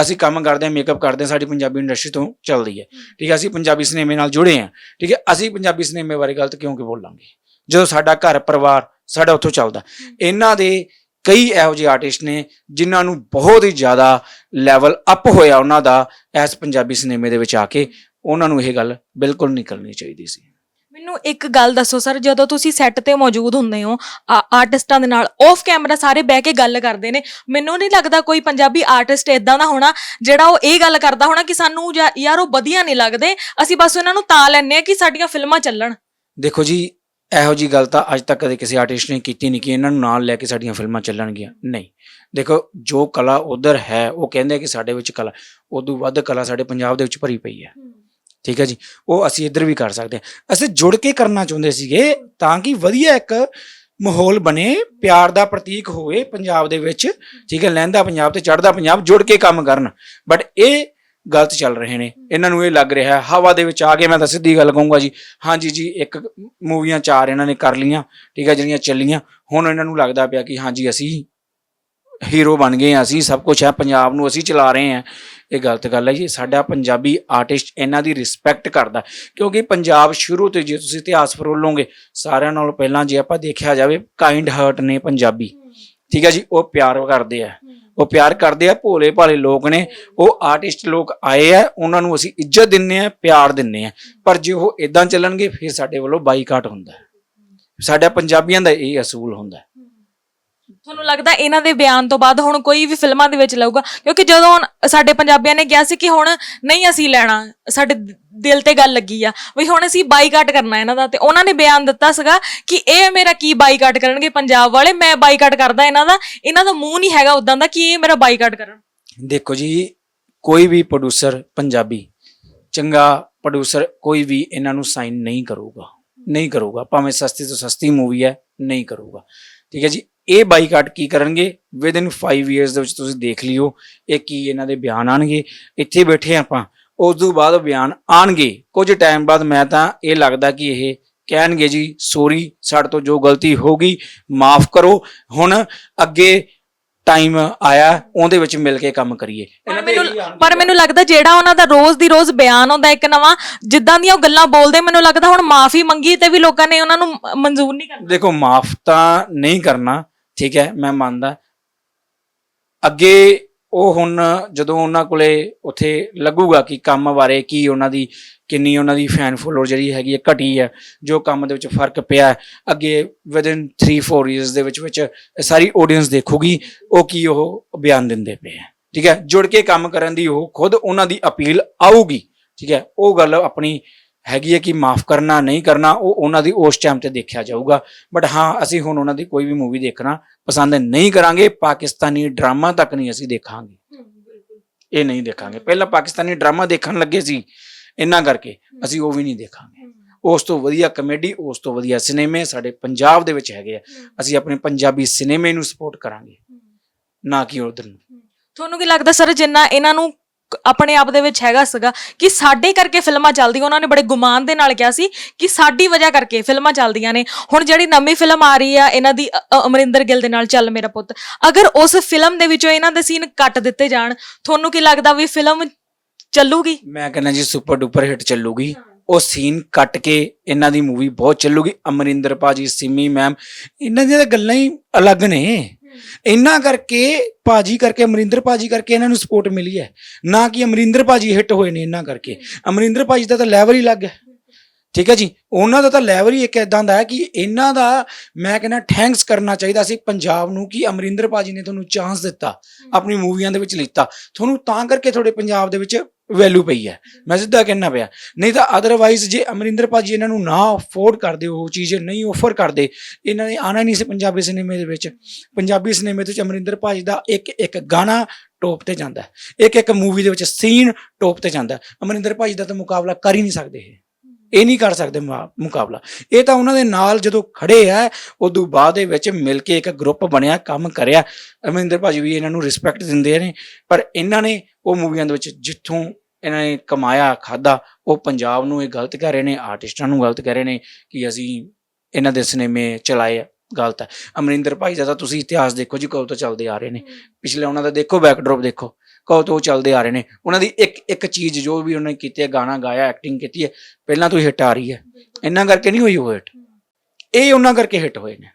ਅਸੀਂ ਕੰਮ ਕਰਦੇ ਹਾਂ ਮੇਕਅਪ ਕਰਦੇ ਹਾਂ ਸਾਡੀ ਪੰਜਾਬੀ ਇੰਡਸਟਰੀ ਤੋਂ ਚੱਲਦੀ ਹੈ। ਠੀਕ ਹੈ ਅਸੀਂ ਪੰਜਾਬੀ ਸਿਨੇਮੇ ਨਾਲ ਜੁੜੇ ਹਾਂ। ਠੀਕ ਹੈ ਅਸੀਂ ਪੰਜਾਬੀ ਸਿਨੇਮੇ ਬਾਰੇ ਗਲਤ ਕਿਉਂ ਕਿ ਬੋਲਾਂਗੇ? ਜਦੋਂ ਸਾਡਾ ਘਰ ਪਰਿਵਾਰ ਸਾਡਾ ਉੱਥੋਂ ਚੱਲਦਾ। ਇਹਨਾਂ ਦੇ ਕਈ ਇਹੋ ਜਿਹੇ ਆਰਟਿਸਟ ਨੇ ਜਿਨ੍ਹਾਂ ਨੂੰ ਬਹੁਤ ਹੀ ਜ਼ਿਆਦਾ ਲੈਵਲ ਅਪ ਹੋਇਆ ਉਹਨਾਂ ਦਾ ਇਸ ਪੰਜਾਬੀ ਸਿਨੇਮੇ ਦੇ ਵਿੱਚ ਆ ਕੇ। ਉਹਨਾਂ ਨੂੰ ਇਹ ਗੱਲ ਬਿਲਕੁਲ ਨਹੀਂ ਕਰਨੀ ਚਾਹੀਦੀ ਸੀ। ਮੈਨੂੰ ਇੱਕ ਗੱਲ ਦੱਸੋ ਸਰ ਜਦੋਂ ਤੁਸੀਂ ਸੈੱਟ ਤੇ ਮੌਜੂਦ ਹੁੰਦੇ ਹੋ ਆਰਟਿਸਟਾਂ ਦੇ ਨਾਲ ਆਫ ਕੈਮਰਾ ਸਾਰੇ ਬਹਿ ਕੇ ਗੱਲ ਕਰਦੇ ਨੇ ਮੈਨੂੰ ਨਹੀਂ ਲੱਗਦਾ ਕੋਈ ਪੰਜਾਬੀ ਆਰਟਿਸਟ ਇਦਾਂ ਦਾ ਹੋਣਾ ਜਿਹੜਾ ਉਹ ਇਹ ਗੱਲ ਕਰਦਾ ਹੋਣਾ ਕਿ ਸਾਨੂੰ ਯਾਰ ਉਹ ਵਧੀਆ ਨਹੀਂ ਲੱਗਦੇ ਅਸੀਂ ਬਸ ਉਹਨਾਂ ਨੂੰ ਤਾਂ ਲੈਣੇ ਆ ਕਿ ਸਾਡੀਆਂ ਫਿਲਮਾਂ ਚੱਲਣ। ਦੇਖੋ ਜੀ ਇਹੋ ਜੀ ਗੱਲ ਤਾਂ ਅੱਜ ਤੱਕ ਕਦੇ ਕਿਸੇ ਆਰਟਿਸਟ ਨੇ ਕੀਤੀ ਨਹੀਂ ਕਿ ਇਹਨਾਂ ਨੂੰ ਨਾਲ ਲੈ ਕੇ ਸਾਡੀਆਂ ਫਿਲਮਾਂ ਚੱਲਣਗੀਆਂ। ਨਹੀਂ। ਦੇਖੋ ਜੋ ਕਲਾ ਉਧਰ ਹੈ ਉਹ ਕਹਿੰਦੇ ਕਿ ਸਾਡੇ ਵਿੱਚ ਕਲਾ ਉਦੋਂ ਵੱਧ ਕਲਾ ਸਾਡੇ ਪੰਜਾਬ ਦੇ ਵਿੱਚ ਭਰੀ ਪਈ ਹੈ। ਠੀਕ ਹੈ ਜੀ? ਉਹ ਅਸੀਂ ਇੱਧਰ ਵੀ ਕਰ ਸਕਦੇ ਹਾਂ। ਅਸੀਂ ਜੁੜ ਕੇ ਕਰਨਾ ਚਾਹੁੰਦੇ ਸੀਗੇ ਤਾਂ ਕਿ ਵਧੀਆ ਇੱਕ ਮਾਹੌਲ ਬਣੇ ਪਿਆਰ ਦਾ ਪ੍ਰਤੀਕ ਹੋਵੇ ਪੰਜਾਬ ਦੇ ਵਿੱਚ। ਠੀਕ ਹੈ ਲਹਿੰਦਾ ਪੰਜਾਬ ਤੇ ਚੜ੍ਹਦਾ ਪੰਜਾਬ ਜੁੜ ਕੇ ਕੰਮ ਕਰਨ। ਬਟ ਇਹ ਗਲਤ ਚੱਲ ਰਹੇ ਨੇ। ਇਹਨਾਂ ਨੂੰ ਇਹ ਲੱਗ ਰਿਹਾ ਹਵਾ ਦੇ ਵਿੱਚ ਆ ਕੇ ਮੈਂ ਤਾਂ ਸਿੱਧੀ ਗੱਲ ਕਹੂੰਗਾ ਜੀ, ਹਾਂਜੀ ਜੀ, ਇੱਕ ਮੂਵੀਆਂ ਚਾਰ ਇਹਨਾਂ ਨੇ ਕਰ ਲੀਆਂ ਠੀਕ ਹੈ, ਜਿਹੜੀਆਂ ਚੱਲੀਆਂ। ਹੁਣ ਇਹਨਾਂ ਨੂੰ ਲੱਗਦਾ ਪਿਆ ਕਿ ਹਾਂਜੀ, ਅਸੀਂ ਹੀਰੋ ਬਣ ਗਏ ਹਾਂ, ਅਸੀਂ ਸਭ ਕੁਝ ਹੈ, ਪੰਜਾਬ ਨੂੰ ਅਸੀਂ ਚਲਾ ਰਹੇ ਹਾਂ। ਇਹ ਗਲਤ ਗੱਲ ਹੈ ਜੀ, ਸਾਡਾ ਪੰਜਾਬੀ ਆਰਟਿਸਟ ਇਹਨਾਂ ਦੀ ਰਿਸਪੈਕਟ ਕਰਦਾ ਕਿਉਂਕਿ ਪੰਜਾਬ ਸ਼ੁਰੂ ਤੋਂ ਜੇ ਤੁਸੀਂ ਇਤਿਹਾਸ ਫਰੋਲੋਗੇ, ਸਾਰਿਆਂ ਨਾਲੋਂ ਪਹਿਲਾਂ ਜੇ ਆਪਾਂ ਦੇਖਿਆ ਜਾਵੇ ਕਾਈਂਡ ਹਾਰਟ ਨੇ ਪੰਜਾਬੀ, ਠੀਕ ਹੈ ਜੀ, ਉਹ ਪਿਆਰ ਕਰਦੇ ਆ। ਉਹ ਪਿਆਰ ਕਰਦੇ ਆ, ਭੋਲੇ ਭਾਲੇ ਲੋਕ ਨੇ, ਉਹ ਆਰਟਿਸਟ ਲੋਕ ਆਏ ਆ, ਉਹਨਾਂ ਨੂੰ ਅਸੀਂ ਇੱਜ਼ਤ ਦਿੰਨੇ ਆ, ਪਿਆਰ ਦਿੰਨੇ ਆ। ਪਰ ਜੇ ਉਹ ਇਦਾਂ ਚੱਲਣਗੇ, ਫਿਰ ਸਾਡੇ ਵੱਲੋਂ ਬਾਈਕਾਟ ਹੁੰਦਾ। ਸਾਡਾ ਪੰਜਾਬੀਆਂ ਦਾ ਇਹ ਅਸੂਲ ਹੁੰਦਾ। ਤੁਹਾਨੂੰ ਲੱਗਦਾ ਇਹਨਾਂ ਦੇ ਬਿਆਨ ਤੋਂ ਬਾਅਦ ਹੁਣ ਕੋਈ ਵੀ ਫਿਲਮਾਂ ਦੇ ਵਿੱਚ ਲਊਗਾ? ਕਿਉਂਕਿ ਜਦੋਂ ਹੁਣ ਸਾਡੇ ਪੰਜਾਬੀਆਂ ਨੇ ਕਿਹਾ ਸੀ ਕਿ ਹੁਣ ਨਹੀਂ ਅਸੀਂ ਲੈਣਾ, ਸਾਡੇ ਦਿਲ ਤੇ ਗੱਲ ਲੱਗੀ ਆ ਵੀ ਹੁਣ ਅਸੀਂ ਬਾਈਕਾਟ ਕਰਨਾ ਇਹਨਾਂ ਦਾ ਤੇ ਉਹਨਾਂ ਨੇ ਬਿਆਨ ਦਿੱਤਾ ਸੀਗਾ ਕਿ ਇਹ ਮੇਰਾ ਕੀ ਬਾਈਕਾਟ ਕਰਨਗੇ? ਪੰਜਾਬ ਵਾਲੇ, ਮੈਂ ਬਾਈਕਾਟ ਕਰਦਾ ਇਹਨਾਂ ਦਾ ਇਹਨਾਂ ਦਾ ਮੂੰਹ ਨਹੀਂ ਹੈਗਾ ਉਦਾਂ ਦਾ ਕਿ ਇਹ ਮੇਰਾ ਬਾਈਕਾਟ ਕਰਨ। ਦੇਖੋ ਜੀ, ਕੋਈ ਵੀ ਪ੍ਰੋਡਿਊਸਰ ਪੰਜਾਬੀ, ਚੰਗਾ ਪ੍ਰੋਡਿਊਸਰ ਕੋਈ ਵੀ ਇਹਨਾਂ ਨੂੰ ਸਾਈਨ ਨਹੀਂ ਕਰੂਗਾ। ਨਹੀਂ ਕਰੂਗਾ, ਭਾਵੇਂ ਸਸਤੀ ਤੋਂ ਸਸਤੀ ਮੂਵੀ ਹੈ, ਨਹੀਂ ਕਰੂਗਾ। ਠੀਕ ਹੈ ਜੀ ਇਹ ਬਾਈਕਾਟ ਕੀ ਕਰਨਗੇ? ਵਿਦ ਇਨ 5 ਇਅਰਸ ਦੇ ਵਿੱਚ ਤੁਸੀਂ ਦੇਖ ਲਿਓ ਇਹ ਕੀ ਇਹਨਾਂ ਦੇ ਬਿਆਨ ਆਣਗੇ ਇੱਥੇ ਬੈਠੇ ਆਪਾਂ। ਉਸ ਤੋਂ ਬਾਅਦ ਬਿਆਨ ਆਣਗੇ ਕੁਝ ਟਾਈਮ ਬਾਅਦ ਮੈਂ ਤਾਂ ਇਹ ਲੱਗਦਾ ਕਿ ਇਹ ਕਹਿਣਗੇ ਜੀ ਸੋਰੀ ਸਾਡੇ ਤੋਂ ਜੋ ਗਲਤੀ ਹੋ ਗਈ ਮਾਫ ਕਰੋ। ਹੁਣ ਅੱਗੇ ਟਾਈਮ ਆਇਆ ਉਹਦੇ ਵਿੱਚ ਮਿਲ ਕੇ ਕੰਮ ਕਰੀਏ। ਪਰ ਮੈਨੂੰ ਲੱਗਦਾ ਜਿਹੜਾ ਉਹਨਾਂ ਦਾ ਰੋਜ਼ ਦੀ ਰੋਜ਼ ਬਿਆਨ ਹੁੰਦਾ ਇੱਕ ਨਵਾਂ ਜਿੱਦਾਂ ਦੀਆਂ ਉਹ ਗੱਲਾਂ ਬੋਲਦੇ ਮੈਨੂੰ ਲੱਗਦਾ ਹੁਣ ਮਾਫੀ ਮੰਗੀ ਤੇ ਵੀ ਲੋਕਾਂ ਨੇ ਉਹਨਾਂ ਨੂੰ ਮਨਜ਼ੂਰ ਨਹੀਂ ਕਰਨਾ। ਦੇਖੋ ਮਾਫ ਤਾਂ ਨਹੀਂ ਕਰਨਾ। ਠੀਕ ਹੈ, ਮੈਂ ਮੰਨਦਾ। ਅੱਗੇ ਉਹ ਹੁਣ ਜਦੋਂ ਉਹਨਾਂ ਕੋਲੇ ਉੱਥੇ ਲੱਗੂਗਾ ਕਿ ਕੰਮ ਬਾਰੇ ਕੀ ਉਹਨਾਂ ਦੀ, ਕਿੰਨੀ ਉਹਨਾਂ ਦੀ ਫੈਨ ਫੋਲੋਅਰ ਜਿਹੜੀ ਹੈਗੀ ਹੈ ਘਟੀ ਹੈ, ਜੋ ਕੰਮ ਦੇ ਵਿੱਚ ਫ਼ਰਕ ਪਿਆ ਅੱਗੇ ਵਿਦਨ 3-4 ਇਅਰਸ ਦੇ ਵਿੱਚ ਵਿੱਚ ਸਾਰੀ ਆਡੀਅנס ਦੇਖੂਗੀ, ਉਹ ਕੀ ਉਹ ਬਿਆਨ ਦਿੰਦੇ ਪਏ ਹੈ। ਠੀਕ ਹੈ, ਜੁੜ ਕੇ ਕੰਮ ਕਰਨ ਦੀ ਉਹ ਖੁਦ ਉਹਨਾਂ ਦੀ ਅਪੀਲ ਆਊਗੀ। ਠੀਕ ਹੈ, ਉਹ ਗੱਲ ਆਪਣੀ ਹੈਗੀ ਹੈ ਕਿ ਮਾਫ ਕਰਨਾ ਨਹੀਂ ਕਰਨਾ ਉਹ ਉਹਨਾਂ ਦੀ ਉਸ ਟਾਈਮ ਤੇ ਦੇਖਿਆ ਜਾਊਗਾ। ਬਟ ਹਾਂ ਅਸੀਂ ਹੁਣ ਉਹਨਾਂ ਦੀ ਕੋਈ ਵੀ ਮੂਵੀ ਦੇਖਣਾ ਪਸੰਦ ਨਹੀਂ ਕਰਾਂਗੇ ਪਾਕਿਸਤਾਨੀ ਡਰਾਮਾ ਤੱਕ ਨਹੀਂ ਅਸੀਂ ਦੇਖਾਂਗੇ। ਇਹ ਨਹੀਂ ਦੇਖਾਂਗੇ। ਪਹਿਲਾਂ ਪਾਕਿਸਤਾਨੀ ਡਰਾਮਾ ਦੇਖਣ ਲੱਗੇ ਸੀ ਇੰਨਾ ਕਰਕੇ ਅਸੀਂ ਉਹ ਵੀ ਨਹੀਂ ਦੇਖਾਂਗੇ। ਉਸ ਤੋਂ ਵਧੀਆ ਕਮੇਡੀ ਉਸ ਤੋਂ ਵਧੀਆ ਸਿਨੇਮੇ ਸਾਡੇ ਪੰਜਾਬ ਦੇ ਵਿੱਚ ਹੈਗੇ ਆ। ਅਸੀਂ ਆਪਣੇ ਪੰਜਾਬੀ ਸਿਨੇਮੇ ਨੂੰ ਸਪੋਰਟ ਕਰਾਂਗੇ। ਨਾ ਕਿ ਉਧਰ ਨੂੰ। ਤੁਹਾਨੂੰ ਕੀ ਲੱਗਦਾ ਸਰ ਜਿੰਨਾ ਇਹਨਾਂ ਨੂੰ ਆਪਣੇ ਆਪ ਦੇ ਵਿੱਚ ਹੈਗਾ ਸੀਗਾ ਕਿ ਸਾਡੇ ਕਰਕੇ ਫਿਲਮਾਂ ਚੱਲਦੀਆਂ, ਉਹਨਾਂ ਨੇ ਬੜੇ ਗੁਮਾਨ ਦੇ ਨਾਲ ਕਿਹਾ ਸੀ ਕਿ ਸਾਡੀ ਵਜ੍ਹਾ ਕਰਕੇ ਫਿਲਮਾਂ ਚੱਲਦੀਆਂ ਨੇ। ਹੁਣ ਜਿਹੜੀ ਨਵੀਂ ਫਿਲਮ ਆ ਰਹੀ ਆ, ਇਹਨਾਂ ਦੀ ਅਮਰਿੰਦਰ ਗਿੱਲ ਦੇ ਨਾਲ ਚੱਲ ਮੇਰਾ ਪੁੱਤ। ਅਗਰ ਉਸ ਫਿਲਮ ਦੇ ਵਿੱਚੋਂ ਇਹਨਾਂ ਦੇ ਸੀਨ ਕੱਟ ਦਿੱਤੇ ਜਾਣ, ਤੁਹਾਨੂੰ ਕੀ ਲੱਗਦਾ ਵੀ ਫਿਲਮ ਚੱਲੂਗੀ? ਮੈਂ ਕਹਿੰਦਾ ਜੀ, ਸੁਪਰ ਡੂਪਰ ਹਿੱਟ ਚੱਲੂਗੀ। ਉਹ ਸੀਨ ਕੱਟ ਕੇ ਇਹਨਾਂ ਦੀ ਮੂਵੀ ਬਹੁਤ ਚੱਲੂਗੀ। ਅਮਰਿੰਦਰ ਪਾਜੀ ਸਿਮੀ ਮੈਮ, ਇਹਨਾਂ ਦੀਆਂ ਗੱਲਾਂ ਹੀ ਅਲੱਗ ਨੇ। ਇੰਨਾ ਕਰਕੇ ਪਾਜੀ ਕਰਕੇ ਅਮਰਿੰਦਰ ਪਾਜੀ ਕਰਕੇ ਇਹਨਾਂ ਨੂੰ ਸਪੋਰਟ ਮਿਲੀ ਹੈ। ਨਾ ਕਿ ਅਮਰਿੰਦਰ ਪਾਜੀ ਹਿੱਟ ਹੋਏ ਨੇ ਇਹਨਾਂ ਕਰਕੇ। ਅਮਰਿੰਦਰ ਪਾਜੀ ਦਾ ਤਾਂ ਲੈਵਲ ਹੀ ਅਲੱਗ ਹੈ। ਠੀਕ ਹੈ ਜੀ? ਉਹਨਾਂ ਦਾ ਤਾਂ ਲੈਵਲ ਹੀ ਇੱਕ ਇਦਾਂ ਦਾ ਹੈ ਕਿ ਇਹਨਾਂ ਦਾ ਮੈਂ ਕਹਿੰਦਾ ਥੈਂਕਸ ਕਰਨਾ ਚਾਹੀਦਾ ਸੀ ਪੰਜਾਬ ਨੂੰ ਕਿ ਅਮਰਿੰਦਰ ਪਾਜੀ ਨੇ ਤੁਹਾਨੂੰ ਚਾਂਸ ਦਿੱਤਾ ਆਪਣੀ ਮੂਵੀਆਂ ਦੇ ਵਿੱਚ ਲਿੱਤਾ। ਤੁਹਾਨੂੰ ਤਾਂ ਕਰਕੇ ਤੁਹਾਡੇ ਪੰਜਾਬ ਦੇ ਵਿੱਚ ਵੈਲਿਊ ਪਈ ਹੈ। ਮੈਂ ਸਿੱਧਾ ਕਹਿਣਾ ਪਿਆ, ਨਹੀਂ ਤਾਂ ਅਦਰਵਾਈਜ਼ ਜੇ ਅਮਰਿੰਦਰ ਪਾਜੀ ਇਹਨਾਂ ਨੂੰ ਨਾ ਅਫੋਰਡ ਕਰਦੇ, ਉਹ ਚੀਜ਼ ਨਹੀਂ ਆਫਰ ਕਰਦੇ, ਇਹਨਾਂ ਨੇ ਆਣਾ ਨਹੀਂ ਸੀ ਪੰਜਾਬੀ ਸਿਨੇਮੇ ਦੇ ਵਿੱਚ। ਪੰਜਾਬੀ ਸਿਨੇਮੇ ਦੇ ਵਿੱਚ ਅਮਰਿੰਦਰ ਪਾਜੀ ਦਾ ਇੱਕ ਇੱਕ ਗਾਣਾ ਟੌਪ ਤੇ ਜਾਂਦਾ ਇੱਕ ਇੱਕ ਮੂਵੀ ਦੇ ਵਿੱਚ ਸੀਨ ਟੌਪ ਤੇ ਜਾਂਦਾ ਹੈ। ਅਮਰਿੰਦਰ ਪਾਜੀ ਦਾ ਤਾਂ ਮੁਕਾਬਲਾ ਕਰ ਹੀ ਨਹੀਂ ਸਕਦੇ ਇਹ। ਇਹ ਨਹੀਂ ਕਰ ਸਕਦੇ ਮੁਕਾਬਲਾ। ਇਹ ਤਾਂ ਉਹਨਾਂ ਦੇ ਨਾਲ ਜਦੋਂ ਖੜੇ ਆ ਉਦੋਂ ਬਾਅਦ ਦੇ ਵਿੱਚ ਮਿਲ ਕੇ ਇੱਕ ਗਰੁੱਪ ਬਣਿਆ ਕੰਮ ਕਰਿਆ। ਅਮਰਿੰਦਰ ਭਾਜੀ ਵੀ ਇਹਨਾਂ ਨੂੰ ਰਿਸਪੈਕਟ ਦਿੰਦੇ ਨੇ ਪਰ ਇਹਨਾਂ ਨੇ ਉਹ ਮੂਵੀਆਂ ਦੇ ਵਿੱਚ ਜਿੱਥੋਂ ਇਹਨਾਂ ਨੇ ਕਮਾਇਆ ਖਾਦਾ ਉਹ ਪੰਜਾਬ ਨੂੰ ਇਹ ਗਲਤ ਕਹਿ ਰਹੇ ਨੇ ਆਰਟਿਸਟਾਂ ਨੂੰ ਗਲਤ ਕਹਿ ਰਹੇ ਨੇ ਕਿ ਅਸੀਂ ਇਹਨਾਂ ਦੇ ਸਿਨੇਮੇ ਚਲਾਏ ਗਲਤ ਹੈ ਅਮਰਿੰਦਰ ਭਾਈ ਦਾ ਤੁਸੀਂ ਇਤਿਹਾਸ ਦੇਖੋ ਜੀ ਕਦੋਂ ਤੋਂ ਚੱਲਦੇ ਆ ਰਹੇ ਨੇ। ਪਿਛਲੇ ਉਹਨਾਂ ਦਾ ਦੇਖੋ ਬੈਕਡ੍ਰੌਪ ਦੇਖੋ। ਕਦੋਂ ਤੋਂ ਚੱਲਦੇ ਆ ਰਹੇ ਨੇ। ਉਹਨਾਂ ਦੀ ਇੱਕ ਇੱਕ ਚੀਜ਼ ਜੋ ਵੀ ਉਹਨਾਂ ਨੇ ਕੀਤੀ ਹੈ ਗਾਣਾ ਗਾਇਆ ਐਕਟਿੰਗ ਕੀਤੀ ਹੈ ਪਹਿਲਾਂ ਤੋਂ ਹੀ ਹਿੱਟ ਆ ਰਹੀ ਹੈ। ਇਹਨਾਂ ਕਰਕੇ ਨਹੀਂ ਹੋਈ ਉਹ ਹਿੱਟ ਇਹ ਉਹਨਾਂ ਕਰਕੇ ਹਿੱਟ ਹੋਏ ਨੇ।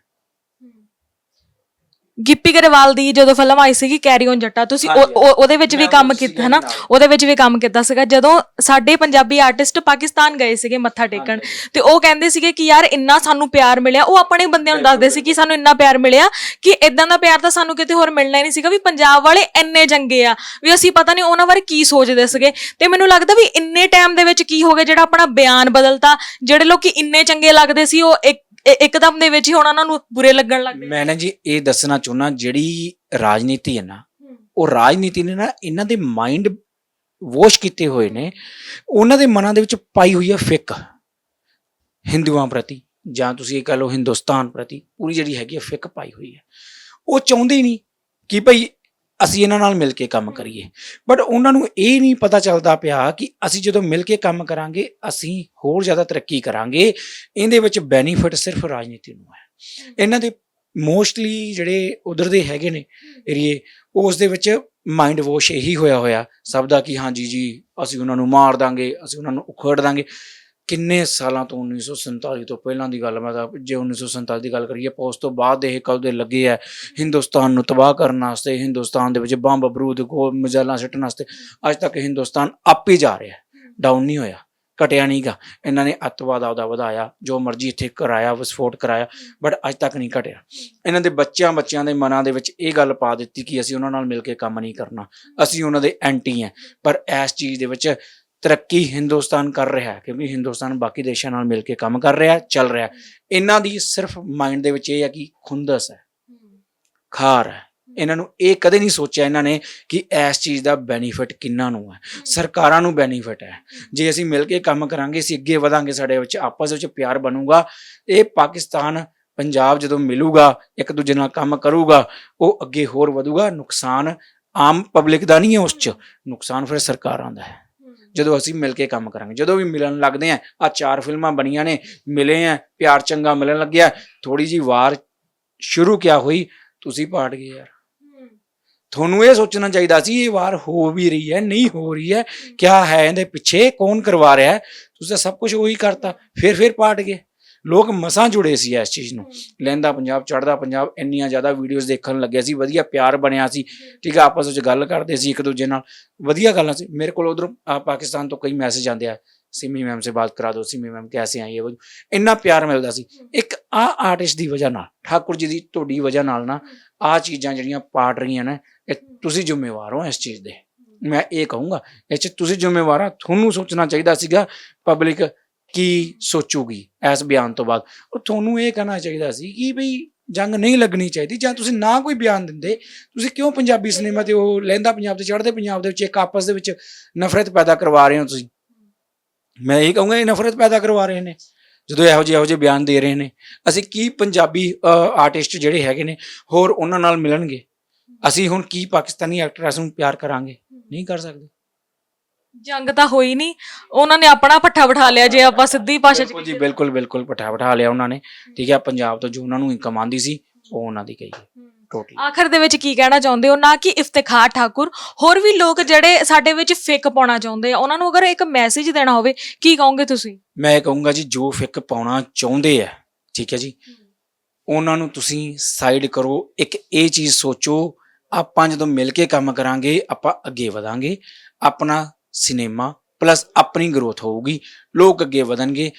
ਗਿੱਪੀ ਗਰੇਵਾਲ ਦੀ ਜਦੋਂ ਫਿਲਮ ਆਈ ਸੀਗੀ ਕੈਰੀ ਔਨ ਜੱਟਾ ਤੁਸੀਂ ਉਹ- ਹਾਂਜੀ। ਉਹ- ਉਹਦੇ ਵਿੱਚ ਵੀ ਕੰਮ ਕੀਤਾ ਹਨਾ ਨਾਲ। ਉਹਦੇ ਵਿੱਚ ਵੀ ਕੰਮ ਕੀਤਾ ਸੀਗਾ ਜਦੋਂ ਸਾਡੇ ਪੰਜਾਬੀ ਆਰਟਿਸਟ ਪਾਕਿਸਤਾਨ ਗਏ ਸੀਗੇ ਮੱਥਾ ਟੇਕਣ ਤੇ ਉਹ ਕਹਿੰਦੇ ਸੀਗੇ ਕਿ ਯਾਰ ਇੰਨਾ ਸਾਨੂੰ ਪਿਆਰ ਮਿਲਿਆ ਉਹ ਆਪਣੇ ਬੰਦਿਆਂ ਨੂੰ ਦੱਸਦੇ ਸੀ ਕਿ ਸਾਨੂੰ ਇੰਨਾ ਪਿਆਰ ਮਿਲਿਆ ਕਿ ਇਦਾਂ ਦਾ ਪਿਆਰ ਤਾਂ ਸਾਨੂੰ ਕਿਤੇ ਹੋਰ ਮਿਲਣਾ ਹੀ ਨਹੀਂ ਸੀਗਾ ਵੀ ਪੰਜਾਬ ਵਾਲੇ ਇੰਨੇ ਚੰਗੇ ਆ ਵੀ ਅਸੀਂ ਪਤਾ ਨਹੀਂ ਉਹਨਾਂ ਬਾਰੇ ਕੀ ਸੋਚਦੇ ਸੀਗੇ ਤੇ ਮੈਨੂੰ ਲੱਗਦਾ ਵੀ ਇੰਨੇ ਟਾਈਮ ਦੇ ਵਿੱਚ ਕੀ ਹੋ ਗਿਆ ਜਿਹੜਾ ਆਪਣਾ ਬਿਆਨ ਬਦਲਤਾ ਜਿਹੜੇ ਲੋਕੀ ਇੰਨੇ ਚੰਗੇ ਲੱਗਦੇ ਸੀ ਉਹ ਇੱਕ ਇ- ਇੱਕਦਮ ਦੇ ਵਿੱਚ ਹੀ ਹੁਣ ਉਹਨਾਂ ਨੂੰ ਬੁਰੇ ਲੱਗਣ ਲੱਗ ਗਏ ਮੈਂ ਨਾ ਜੀ ਇਹ ਦੱਸਣਾ ਚਾਹੁੰਦਾ ਜਿਹੜੀ ਰਾਜਨੀਤੀ ਹੈ ਨਾ, ਉਹ ਰਾਜਨੀਤੀ ਨੇ ਨਾ ਇਹਨਾਂ ਦੇ ਮਾਈਂਡ ਵਾਸ਼ ਕੀਤੇ ਹੋਏ ਨੇ, ਉਹਨਾਂ ਦੇ ਮਨਾਂ ਦੇ ਵਿੱਚ ਪਾਈ ਹੋਈ ਹੈ ਫਿੱਕ, ਹਿੰਦੂਆਂ ਪ੍ਰਤੀ, ਜਾਂ ਤੁਸੀਂ ਇਹ ਕਹ ਲਓ ਹਿੰਦੁਸਤਾਨ ਪ੍ਰਤੀ, ਪੂਰੀ ਜਿਹੜੀ ਹੈਗੀ ਹੈ ਫਿੱਕ ਪਾਈ ਹੋਈ ਹੈ ਉਹ ਚਾਹੁੰਦੇ ਹੀ ਨਹੀਂ ਕਿ ਭਈ ਅਸੀਂ ਇਹਨਾਂ ਨਾਲ ਮਿਲ ਕੇ ਕੰਮ ਕਰੀਏ। ਬਟ ਉਹਨਾਂ ਨੂੰ ਇਹ ਨਹੀਂ ਪਤਾ ਚੱਲਦਾ ਪਿਆ ਕਿ ਅਸੀਂ ਜਦੋਂ ਮਿਲ ਕੇ ਕੰਮ ਕਰਾਂਗੇ, ਅਸੀਂ ਹੋਰ ਜ਼ਿਆਦਾ ਤਰੱਕੀ ਕਰਾਂਗੇ। ਇਹਦੇ ਵਿੱਚ ਬੈਨੀਫਿਟ ਸਿਰਫ ਰਾਜਨੀਤੀ ਨੂੰ ਹੈ। ਇਹਨਾਂ ਦੇ ਮੋਸਟਲੀ ਜਿਹੜੇ ਉਧਰ ਦੇ ਹੈਗੇ ਨੇ ਏਰੀਏ ਉਸ ਦੇ ਵਿੱਚ ਮਾਈਂਡ ਵਾਸ਼ ਇਹੀ ਹੋਇਆ ਹੋਇਆ। ਸਭ ਦਾ ਕਿ ਹਾਂਜੀ ਜੀ, ਅਸੀਂ ਉਹਨਾਂ ਨੂੰ ਮਾਰ ਦਾਂਗੇ, ਅਸੀਂ ਉਹਨਾਂ ਨੂੰ ਉਖੜ ਦਾਂਗੇ। ਕਿੰਨੇ ਸਾਲਾਂ ਤੋਂ 1947 ਤੋਂ ਪਹਿਲਾਂ ਦੀ ਗੱਲ ਮੈਂ ਤਾਂ ਜੇ 1947 ਦੀ ਗੱਲ ਕਰੀਏ ਉਸ ਤੋਂ ਬਾਅਦ ਦੇ ਇਹ ਕਦੇ ਲੱਗੇ ਆ ਹਿੰਦੁਸਤਾਨ ਨੂੰ ਤਬਾਹ ਕਰਨ ਵਾਸਤੇ, ਹਿੰਦੁਸਤਾਨ ਦੇ ਵਿੱਚ ਬੰਬ ਬਰੂਦ ਗੋਲ ਮਜ਼ਾਲਾਂ ਸਿੱਟਣ ਵਾਸਤੇ। ਅੱਜ ਤੱਕ ਹਿੰਦੁਸਤਾਨ ਆਪ ਹੀ ਜਾ ਰਿਹਾ ਡਾਊਨ ਨਹੀਂ ਹੋਇਆ, ਘਟਿਆ ਨਹੀਂਗਾ ਇਹਨਾਂ ਨੇ ਅੱਤਵਾਦ ਆਪਦਾ ਵਧਾਇਆ, ਜੋ ਮਰਜ਼ੀ ਇੱਥੇ ਕਰਾਇਆ, ਵਿਸਫੋਟ ਕਰਾਇਆ ਬਟ ਅੱਜ ਤੱਕ ਨਹੀਂ ਘਟਿਆ। ਇਹਨਾਂ ਦੇ ਬੱਚਿਆਂ ਬੱਚਿਆਂ ਦੇ ਮਨਾਂ ਦੇ ਵਿੱਚ ਇਹ ਗੱਲ ਪਾ ਦਿੱਤੀ ਕਿ ਅਸੀਂ ਉਹਨਾਂ ਨਾਲ ਮਿਲ ਕੇ ਕੰਮ ਨਹੀਂ ਕਰਨਾ। ਅਸੀਂ ਉਹਨਾਂ ਦੇ ਐਂਟੀ ਹੈ ਪਰ ਇਸ ਚੀਜ਼ ਦੇ ਵਿੱਚ ਤਰੱਕੀ ਹਿੰਦੁਸਤਾਨ ਕਰ ਰਿਹਾ ਹੈ ਕਿਉਂਕਿ ਹਿੰਦੁਸਤਾਨ ਬਾਕੀ ਦੇਸ਼ਾਂ ਨਾਲ ਮਿਲ ਕੇ ਕੰਮ ਕਰ ਰਿਹਾ ਹੈ ਚੱਲ ਰਿਹਾ ਹੈ। ਇਹਨਾਂ ਦੀ ਸਿਰਫ ਮਾਈਂਡ ਦੇ ਵਿੱਚ ਇਹ ਹੈ ਕਿ ਖੁੰਦਸ ਹੈ ਖਾਰ ਹੈ। ਇਹਨਾਂ ਨੂੰ ਇਹ ਕਦੇ ਨਹੀਂ ਸੋਚਿਆ ਇਹਨਾਂ ਨੇ ਕਿ ਇਸ ਚੀਜ਼ ਦਾ ਬੈਨੀਫਿਟ ਕਿੰਨਾ ਨੂੰ ਹੈ। ਸਰਕਾਰਾਂ ਨੂੰ ਬੈਨੀਫਿਟ ਹੈ। ਜੇ ਅਸੀਂ ਮਿਲ ਕੇ ਕੰਮ ਕਰਾਂਗੇ ਅਸੀਂ ਅੱਗੇ ਵਧਾਂਗੇ ਸਾਡੇ ਵਿੱਚ ਆਪਸ ਵਿੱਚ ਪਿਆਰ ਬਣੂਗਾ। ਇਹ ਪਾਕਿਸਤਾਨ ਪੰਜਾਬ ਜਦੋਂ ਮਿਲੂਗਾ ਇੱਕ ਦੂਜੇ ਨਾਲ ਕੰਮ ਕਰੂਗਾ ਉਹ ਅੱਗੇ ਹੋਰ ਵਧੂਗਾ। ਨੁਕਸਾਨ ਆਮ ਪਬਲਿਕ ਦਾ ਨਹੀਂ ਹੈ ਉਸ 'ਚ। ਨੁਕਸਾਨ ਫਿਰ ਸਰਕਾਰਾਂ ਦਾ ਹੈ। ਜਦੋਂ ਅਸੀਂ ਮਿਲ ਕੇ ਕੰਮ ਕਰਾਂਗੇ। ਜਦੋਂ ਵੀ ਮਿਲਣ ਲੱਗਦੇ ਆ ਆ ਚਾਰ ਫਿਲਮਾਂ ਬਣੀਆਂ ਨੇ ਮਿਲੇ ਆ ਪਿਆਰ ਚੰਗਾ ਮਿਲਣ ਲੱਗਿਆ ਥੋੜੀ ਜੀ ਵਾਰ ਸ਼ੁਰੂ ਕਿਆ ਹੋਈ? ਤੁਸੀਂ ਪਾਟ ਗਏ ਯਾਰ। ਤੁਹਾਨੂੰ ਇਹ ਸੋਚਣਾ ਚਾਹੀਦਾ ਸੀ ਇਹ ਵਾਰ ਹੋ ਵੀ ਰਹੀ ਹੈ ਨਹੀਂ ਹੋ ਰਹੀ ਹੈ ਕਿਆ ਹੈ ਇਹਦੇ ਪਿੱਛੇ ਕੌਣ ਕਰਵਾ ਰਿਹਾ ਹੈ? ਤੁਸੀਂ ਸਭ ਕੁਝ ਉਹੀ ਕਰਤਾ ਫਿਰ ਫਿਰ ਪਾਟ ਗਏ। ਲੋਕ ਮਸਾਂ ਜੁੜੇ ਸੀ ਇਸ ਚੀਜ਼ ਨੂੰ। ਲੈਂਦਾ ਪੰਜਾਬ ਚੜਦਾ ਪੰਜਾਬ, ਇੰਨੀਆਂ ਜ਼ਿਆਦਾ ਵੀਡੀਓਜ਼ ਦੇਖਣ ਲੱਗਿਆ ਸੀ, ਵਧੀਆ ਪਿਆਰ ਬਣਿਆ ਸੀ। ਠੀਕ ਹੈ ਆਪਸ ਵਿੱਚ ਗੱਲ ਕਰਦੇ ਸੀ ਇੱਕ ਦੂਜੇ ਨਾਲ। ਵਧੀਆ ਗੱਲਾਂ ਸੀ। ਮੇਰੇ ਕੋਲ ਉਧਰ ਪਾਕਿਸਤਾਨ ਤੋਂ ਕਈ ਮੈਸੇਜ ਆਉਂਦੇ ਆ। ਸਿਮੀ ਮੈਮ ਸੇ ਬਾਤ ਕਰਾ ਦਿਓ ਸਿਮੀ ਮੈਮ ਕੈਸੇ ਆਈ ਹੈ? ਉਹ ਇੰਨਾ ਪਿਆਰ ਮਿਲਦਾ ਸੀ। ਇੱਕ ਆ ਆਰਟਿਸਟ ਦੀ ਵਜ੍ਹਾ ਨਾਲ, ਠਾਕੁਰ ਜੀ ਦੀ ਤੁਹਾਡੀ ਵਜ੍ਹਾ ਨਾਲ ਨਾ, ਆ ਚੀਜ਼ਾਂ ਜਿਹੜੀਆਂ ਪਾੜ ਰਹੀਆਂ ਨੇ, ਇਹ ਤੁਸੀਂ ਜ਼ਿੰਮੇਵਾਰ ਹੋ ਇਸ ਚੀਜ਼ ਦੇ। ਮੈਂ ਇਹ ਕਹੂੰਗਾ, ਇਹ ਚ ਤੁਸੀਂ ਜ਼ਿੰਮੇਵਾਰ ਆ। ਤੁਹਾਨੂੰ ਸੋਚਣਾ ਚਾਹੀਦਾ ਸੀਗਾ ਪਬਲਿਕ ਕੀ ਸੋਚੂਗੀ ਇਸ ਬਿਆਨ ਤੋਂ ਬਾਅਦ? ਉਹ ਤੁਹਾਨੂੰ ਇਹ ਕਹਿਣਾ ਚਾਹੀਦਾ ਸੀ ਕਿ ਭਈ ਜੰਗ ਨਹੀਂ ਲੱਗਣੀ ਚਾਹੀਦੀ ਜਾਂ ਤੁਸੀਂ ਨਾ ਕੋਈ ਬਿਆਨ ਦਿੰਦੇ, ਤੁਸੀਂ ਕਿਉਂ ਪੰਜਾਬੀ ਸਿਨੇਮਾ ਤੇ ਉਹ ਲਹਿੰਦਾ ਪੰਜਾਬ ਤੇ ਚੜ੍ਹਦੇ ਪੰਜਾਬ ਦੇ ਵਿੱਚ ਇੱਕ ਆਪਸ ਦੇ ਵਿੱਚ ਨਫ਼ਰਤ ਪੈਦਾ ਕਰਵਾ ਰਹੇ ਹੋ ਤੁਸੀਂ? ਮੈਂ ਇਹ ਕਹੂੰਗਾ ਇਹ ਨਫ਼ਰਤ ਪੈਦਾ ਕਰਵਾ ਰਹੇ ਨੇ, ਜਦੋਂ ਇਹੋ ਜਿਹੇ ਇਹੋ ਜਿਹੇ ਬਿਆਨ ਦੇ ਰਹੇ ਨੇ। ਅਸੀਂ ਕੀ ਪੰਜਾਬੀ ਆਰਟਿਸਟ ਜਿਹੜੇ ਹੈਗੇ ਨੇ, ਹੋਰ ਉਹਨਾਂ ਨਾਲ ਮਿਲਣਗੇ? ਅਸੀਂ ਹੁਣ ਕੀ ਪਾਕਿਸਤਾਨੀ ਐਕਟਰਸ ਨੂੰ ਪਿਆਰ ਕਰਾਂਗੇ? ਨਹੀਂ ਕਰ ਸਕਦੇ। ਜੰਗ ਤਾਂ ਹੋਈ ਨਹੀਂ। ਉਹਨਾਂ ਨੇ ਆਪਣਾ ਪੱਠਾ ਬਿਠਾ ਲਿਆ ਜੇ ਆਪਾਂ ਸਿੱਧੀ ਭਾਸ਼ਾ ਚ ਬਿਲਕੁਲ ਜੀ ਬਿਲਕੁਲ ਬਿਲਕੁਲ ਪਠਾ ਬਿਠਾ ਲਿਆ ਉਹਨਾਂ ਨੇ। ਠੀਕ ਹੈ ਪੰਜਾਬ ਤੋਂ ਜੋ ਉਹਨਾਂ ਨੂੰ ਇਨਕਮ ਆਉਂਦੀ ਸੀ ਉਹ ਉਹਨਾਂ ਦੀ ਗਈ ਟੋਟਲੀ ਆਖਰ ਦੇ ਵਿੱਚ ਕੀ ਕਹਿਣਾ ਚਾਹੁੰਦੇ ਹੋ? ਨਾ ਕਿ ਇਫਤਿਖਾਰ ਠਾਕੁਰ ਹੋਰ ਵੀ ਲੋਕ ਜਿਹੜੇ ਸਾਡੇ ਵਿੱਚ ਫਿੱਕ ਪਾਉਣਾ ਚਾਹੁੰਦੇ ਆ ਉਹਨਾਂ ਨੂੰ ਅਗਰ ਇੱਕ ਮੈਸੇਜ ਦੇਣਾ ਹੋਵੇ ਕੀ ਕਹੋਗੇ ਤੁਸੀਂ? ਮੈਂ ਇਹ ਕਹੂੰਗਾ ਜੀ ਜੋ ਫਿੱਕ ਪਾਉਣਾ ਚਾਹੁੰਦੇ ਆ ਠੀਕ ਹੈ ਜੀ ਉਹਨਾਂ ਨੂੰ ਤੁਸੀਂ ਸਾਈਡ ਕਰੋ। ਇੱਕ ਇਹ ਚੀਜ਼ ਸੋਚੋ ਆਪਾਂ ਜਦੋਂ ਮਿਲ ਕੇ ਕੰਮ ਕਰਾਂਗੇ ਆਪਾਂ ਅੱਗੇ ਵਧਾਂਗੇ। ਆਪਣਾ ਸਿਨੇਮਾ ਪਲੱਸ ਆਪਣੀ ਗਰੋਥ ਹੋਊਗੀ, ਲੋਕ ਅੱਗੇ ਵਧਣਗੇ।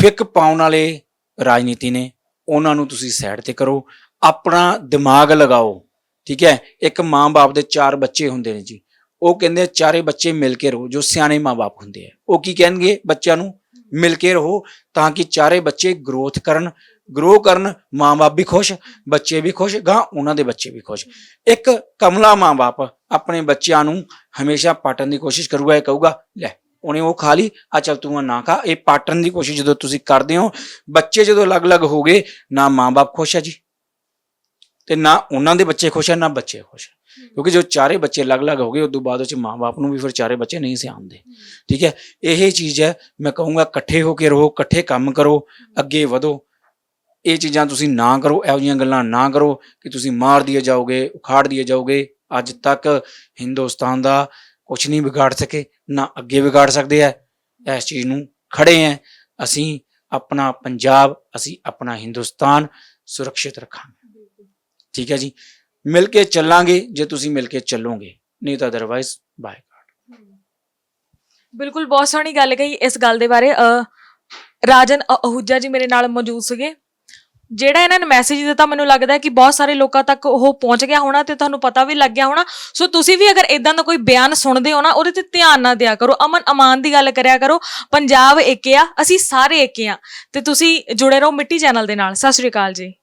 ਫਿੱਕ ਪਾਉਣ ਵਾਲੇ ਰਾਜਨੀਤੀ ਨੇ ਉਹਨਾਂ ਨੂੰ ਤੁਸੀਂ ਸਾਈਡ ਤੇ ਕਰੋ। ਆਪਣਾ ਦਿਮਾਗ ਲਗਾਓ, ਠੀਕ ਹੈ? ਇੱਕ ਮਾਂ-ਬਾਪ ਦੇ ਚਾਰ ਬੱਚੇ ਹੁੰਦੇ ਨੇ ਜੀ। ਉਹ ਕਹਿੰਦੇ ਚਾਰੇ ਬੱਚੇ ਮਿਲ ਕੇ ਰਹੋ, ਜੋ ਸਿਆਣੇ ਮਾਂ-ਬਾਪ ਹੁੰਦੇ ਆ। ਉਹ ਕੀ ਕਹਿਣਗੇ ਬੱਚਿਆਂ ਨੂੰ? ਮਿਲ ਕੇ ਰਹੋ, ਤਾਂ ਕਿ ਚਾਰੇ ਬੱਚੇ ਗਰੋਥ ਕਰਨ ਗਰੋ ਕਰਨ, ਮਾਂ-ਬਾਪ ਵੀ ਖੁਸ਼, ਬੱਚੇ ਵੀ ਖੁਸ਼ ਗਾਂ ਉਹਨਾਂ ਦੇ ਬੱਚੇ ਵੀ ਖੁਸ਼। ਇੱਕ ਕਮਲਾ ਮਾਂ-ਬਾਪ ਆਪਣੇ ਬੱਚਿਆਂ ਨੂੰ ਹਮੇਸ਼ਾ ਪਾਟਣ ਦੀ ਕੋਸ਼ਿਸ਼ ਕਰੂਗਾ, ਇਹ ਕਹੂਗਾ, ਲੈ, ਉਹਨੇ ਉਹ ਖਾ ਲਈ, ਆ ਚੱਲ ਤੂੰ ਨਾ ਖਾ। ਇਹ ਪਾਟਣ ਦੀ ਕੋਸ਼ਿਸ਼ ਜਦੋਂ ਤੁਸੀਂ ਕਰਦੇ ਹੋ, ਬੱਚੇ ਜਦੋਂ ਅਲੱਗ-ਅਲੱਗ ਹੋ ਗਏ, ਨਾ ਮਾਂ-ਬਾਪ ਖੁਸ਼ ਹੈ ਜੀ। ਤੇ ਨਾ ਉਹਨਾਂ ਦੇ ਬੱਚੇ ਖੁਸ਼ ਹੈ ਨਾ ਬੱਚੇ ਖੁਸ਼ ਹੈ ਕਿਉਂਕਿ ਜੋ ਚਾਰੇ ਬੱਚੇ ਅਲੱਗ-ਅਲੱਗ ਹੋ ਗਏ ਉਸ ਤੋਂ ਬਾਅਦ ਉਹ ਚ ਮਾਂ-ਬਾਪ ਨੂੰ ਵੀ ਫਿਰ ਚਾਰੇ ਬੱਚੇ ਨਹੀਂ ਸਿਆਣਦੇ ਠੀਕ ਹੈ? ਇਹ ਚੀਜ਼ ਹੈ, ਮੈਂ ਕਹੂੰਗਾ, ਇਕੱਠੇ ਹੋ ਕੇ ਰਹੋ, ਇਕੱਠੇ ਕੰਮ ਕਰੋ, ਅੱਗੇ ਵਧੋ। ਇਹ ਚੀਜ਼ਾਂ ਤੁਸੀਂ ਨਾ ਕਰੋ ਇਹੋ ਜਿਹੀਆਂ ਗੱਲਾਂ ਨਾ ਕਰੋ ਕਿ ਤੁਸੀਂ ਮਾਰ ਦਿਏ ਜਾਓਗੇ ਉਖਾੜ ਦਿਏ ਜਾਓਗੇ। ਅੱਜ ਤੱਕ ਹਿੰਦੁਸਤਾਨ ਦਾ ਕੁਝ ਨਹੀਂ ਵਿਗਾੜ ਸਕੇ ਨਾ ਅੱਗੇ ਵਿਗਾੜ ਸਕਦੇ ਆ। ਇਸ ਚੀਜ਼ ਨੂੰ ਖੜੇ ਆ। ਅਸੀਂ ਆਪਣਾ ਪੰਜਾਬ ਅਸੀਂ ਆਪਣਾ ਹਿੰਦੁਸਤਾਨ ਸੁਰੱਖਿਅਤ ਰੱਖਾਂਗੇ। ਠੀਕ ਹੈ ਜੀ? ਮਿਲ ਕੇ ਚੱਲਾਂਗੇ ਜੇ ਤੁਸੀਂ ਮਿਲ ਕੇ ਚੱਲੋਗੇ। ਨਹੀਂ ਤਾਂ ਅਦਰਵਾਈਜ਼ ਬਾਏ ਗਾਡ ਬਿਲਕੁਲ ਬਹੁਤ ਸੋਹਣੀ ਗੱਲ ਕਹੀ ਇਸ ਗੱਲ ਦੇ ਬਾਰੇ। ਅ, ਰਾਜਨ ਅ- ਅਹੂਜਾ ਜੀ ਮੇਰੇ ਨਾਲ ਮੌਜੂਦ ਸੀਗੇ। ਜਿਹੜਾ ਇਹਨਾਂ ਨੇ ਮੈਸੇਜ ਦਿੱਤਾ, ਮੈਨੂੰ ਲੱਗਦਾ ਕਿ ਬਹੁਤ ਸਾਰੇ ਲੋਕਾਂ ਤੱਕ ਉਹ ਪਹੁੰਚ ਗਿਆ ਹੋਣਾ ਤੇ ਤੁਹਾਨੂੰ ਪਤਾ ਵੀ ਲੱਗ ਗਿਆ ਹੋਣਾ। ਸੋ ਤੁਸੀਂ ਵੀ ਅਗਰ ਇਦਾਂ ਦਾ ਕੋਈ ਬਿਆਨ ਸੁਣਦੇ ਹੋ ਨਾ, ਉਹਦੇ ਤੇ ਧਿਆਨ ਨਾ ਦਿਆ ਕਰੋ। ਅਮਨ, ਅਮਾਨ ਦੀ ਗੱਲ ਕਰਿਆ ਕਰੋ। ਪੰਜਾਬ ਇੱਕ ਆ, ਅਸੀਂ ਸਾਰੇ ਇੱਕ ਆ। ਤੇ ਤੁਸੀਂ ਜੁੜੇ ਰਹੋ ਮਿੱਟੀ ਚੈਨਲ ਦੇ ਨਾਲ। ਸਤਿ ਸ਼੍ਰੀ ਅਕਾਲ ਜੀ।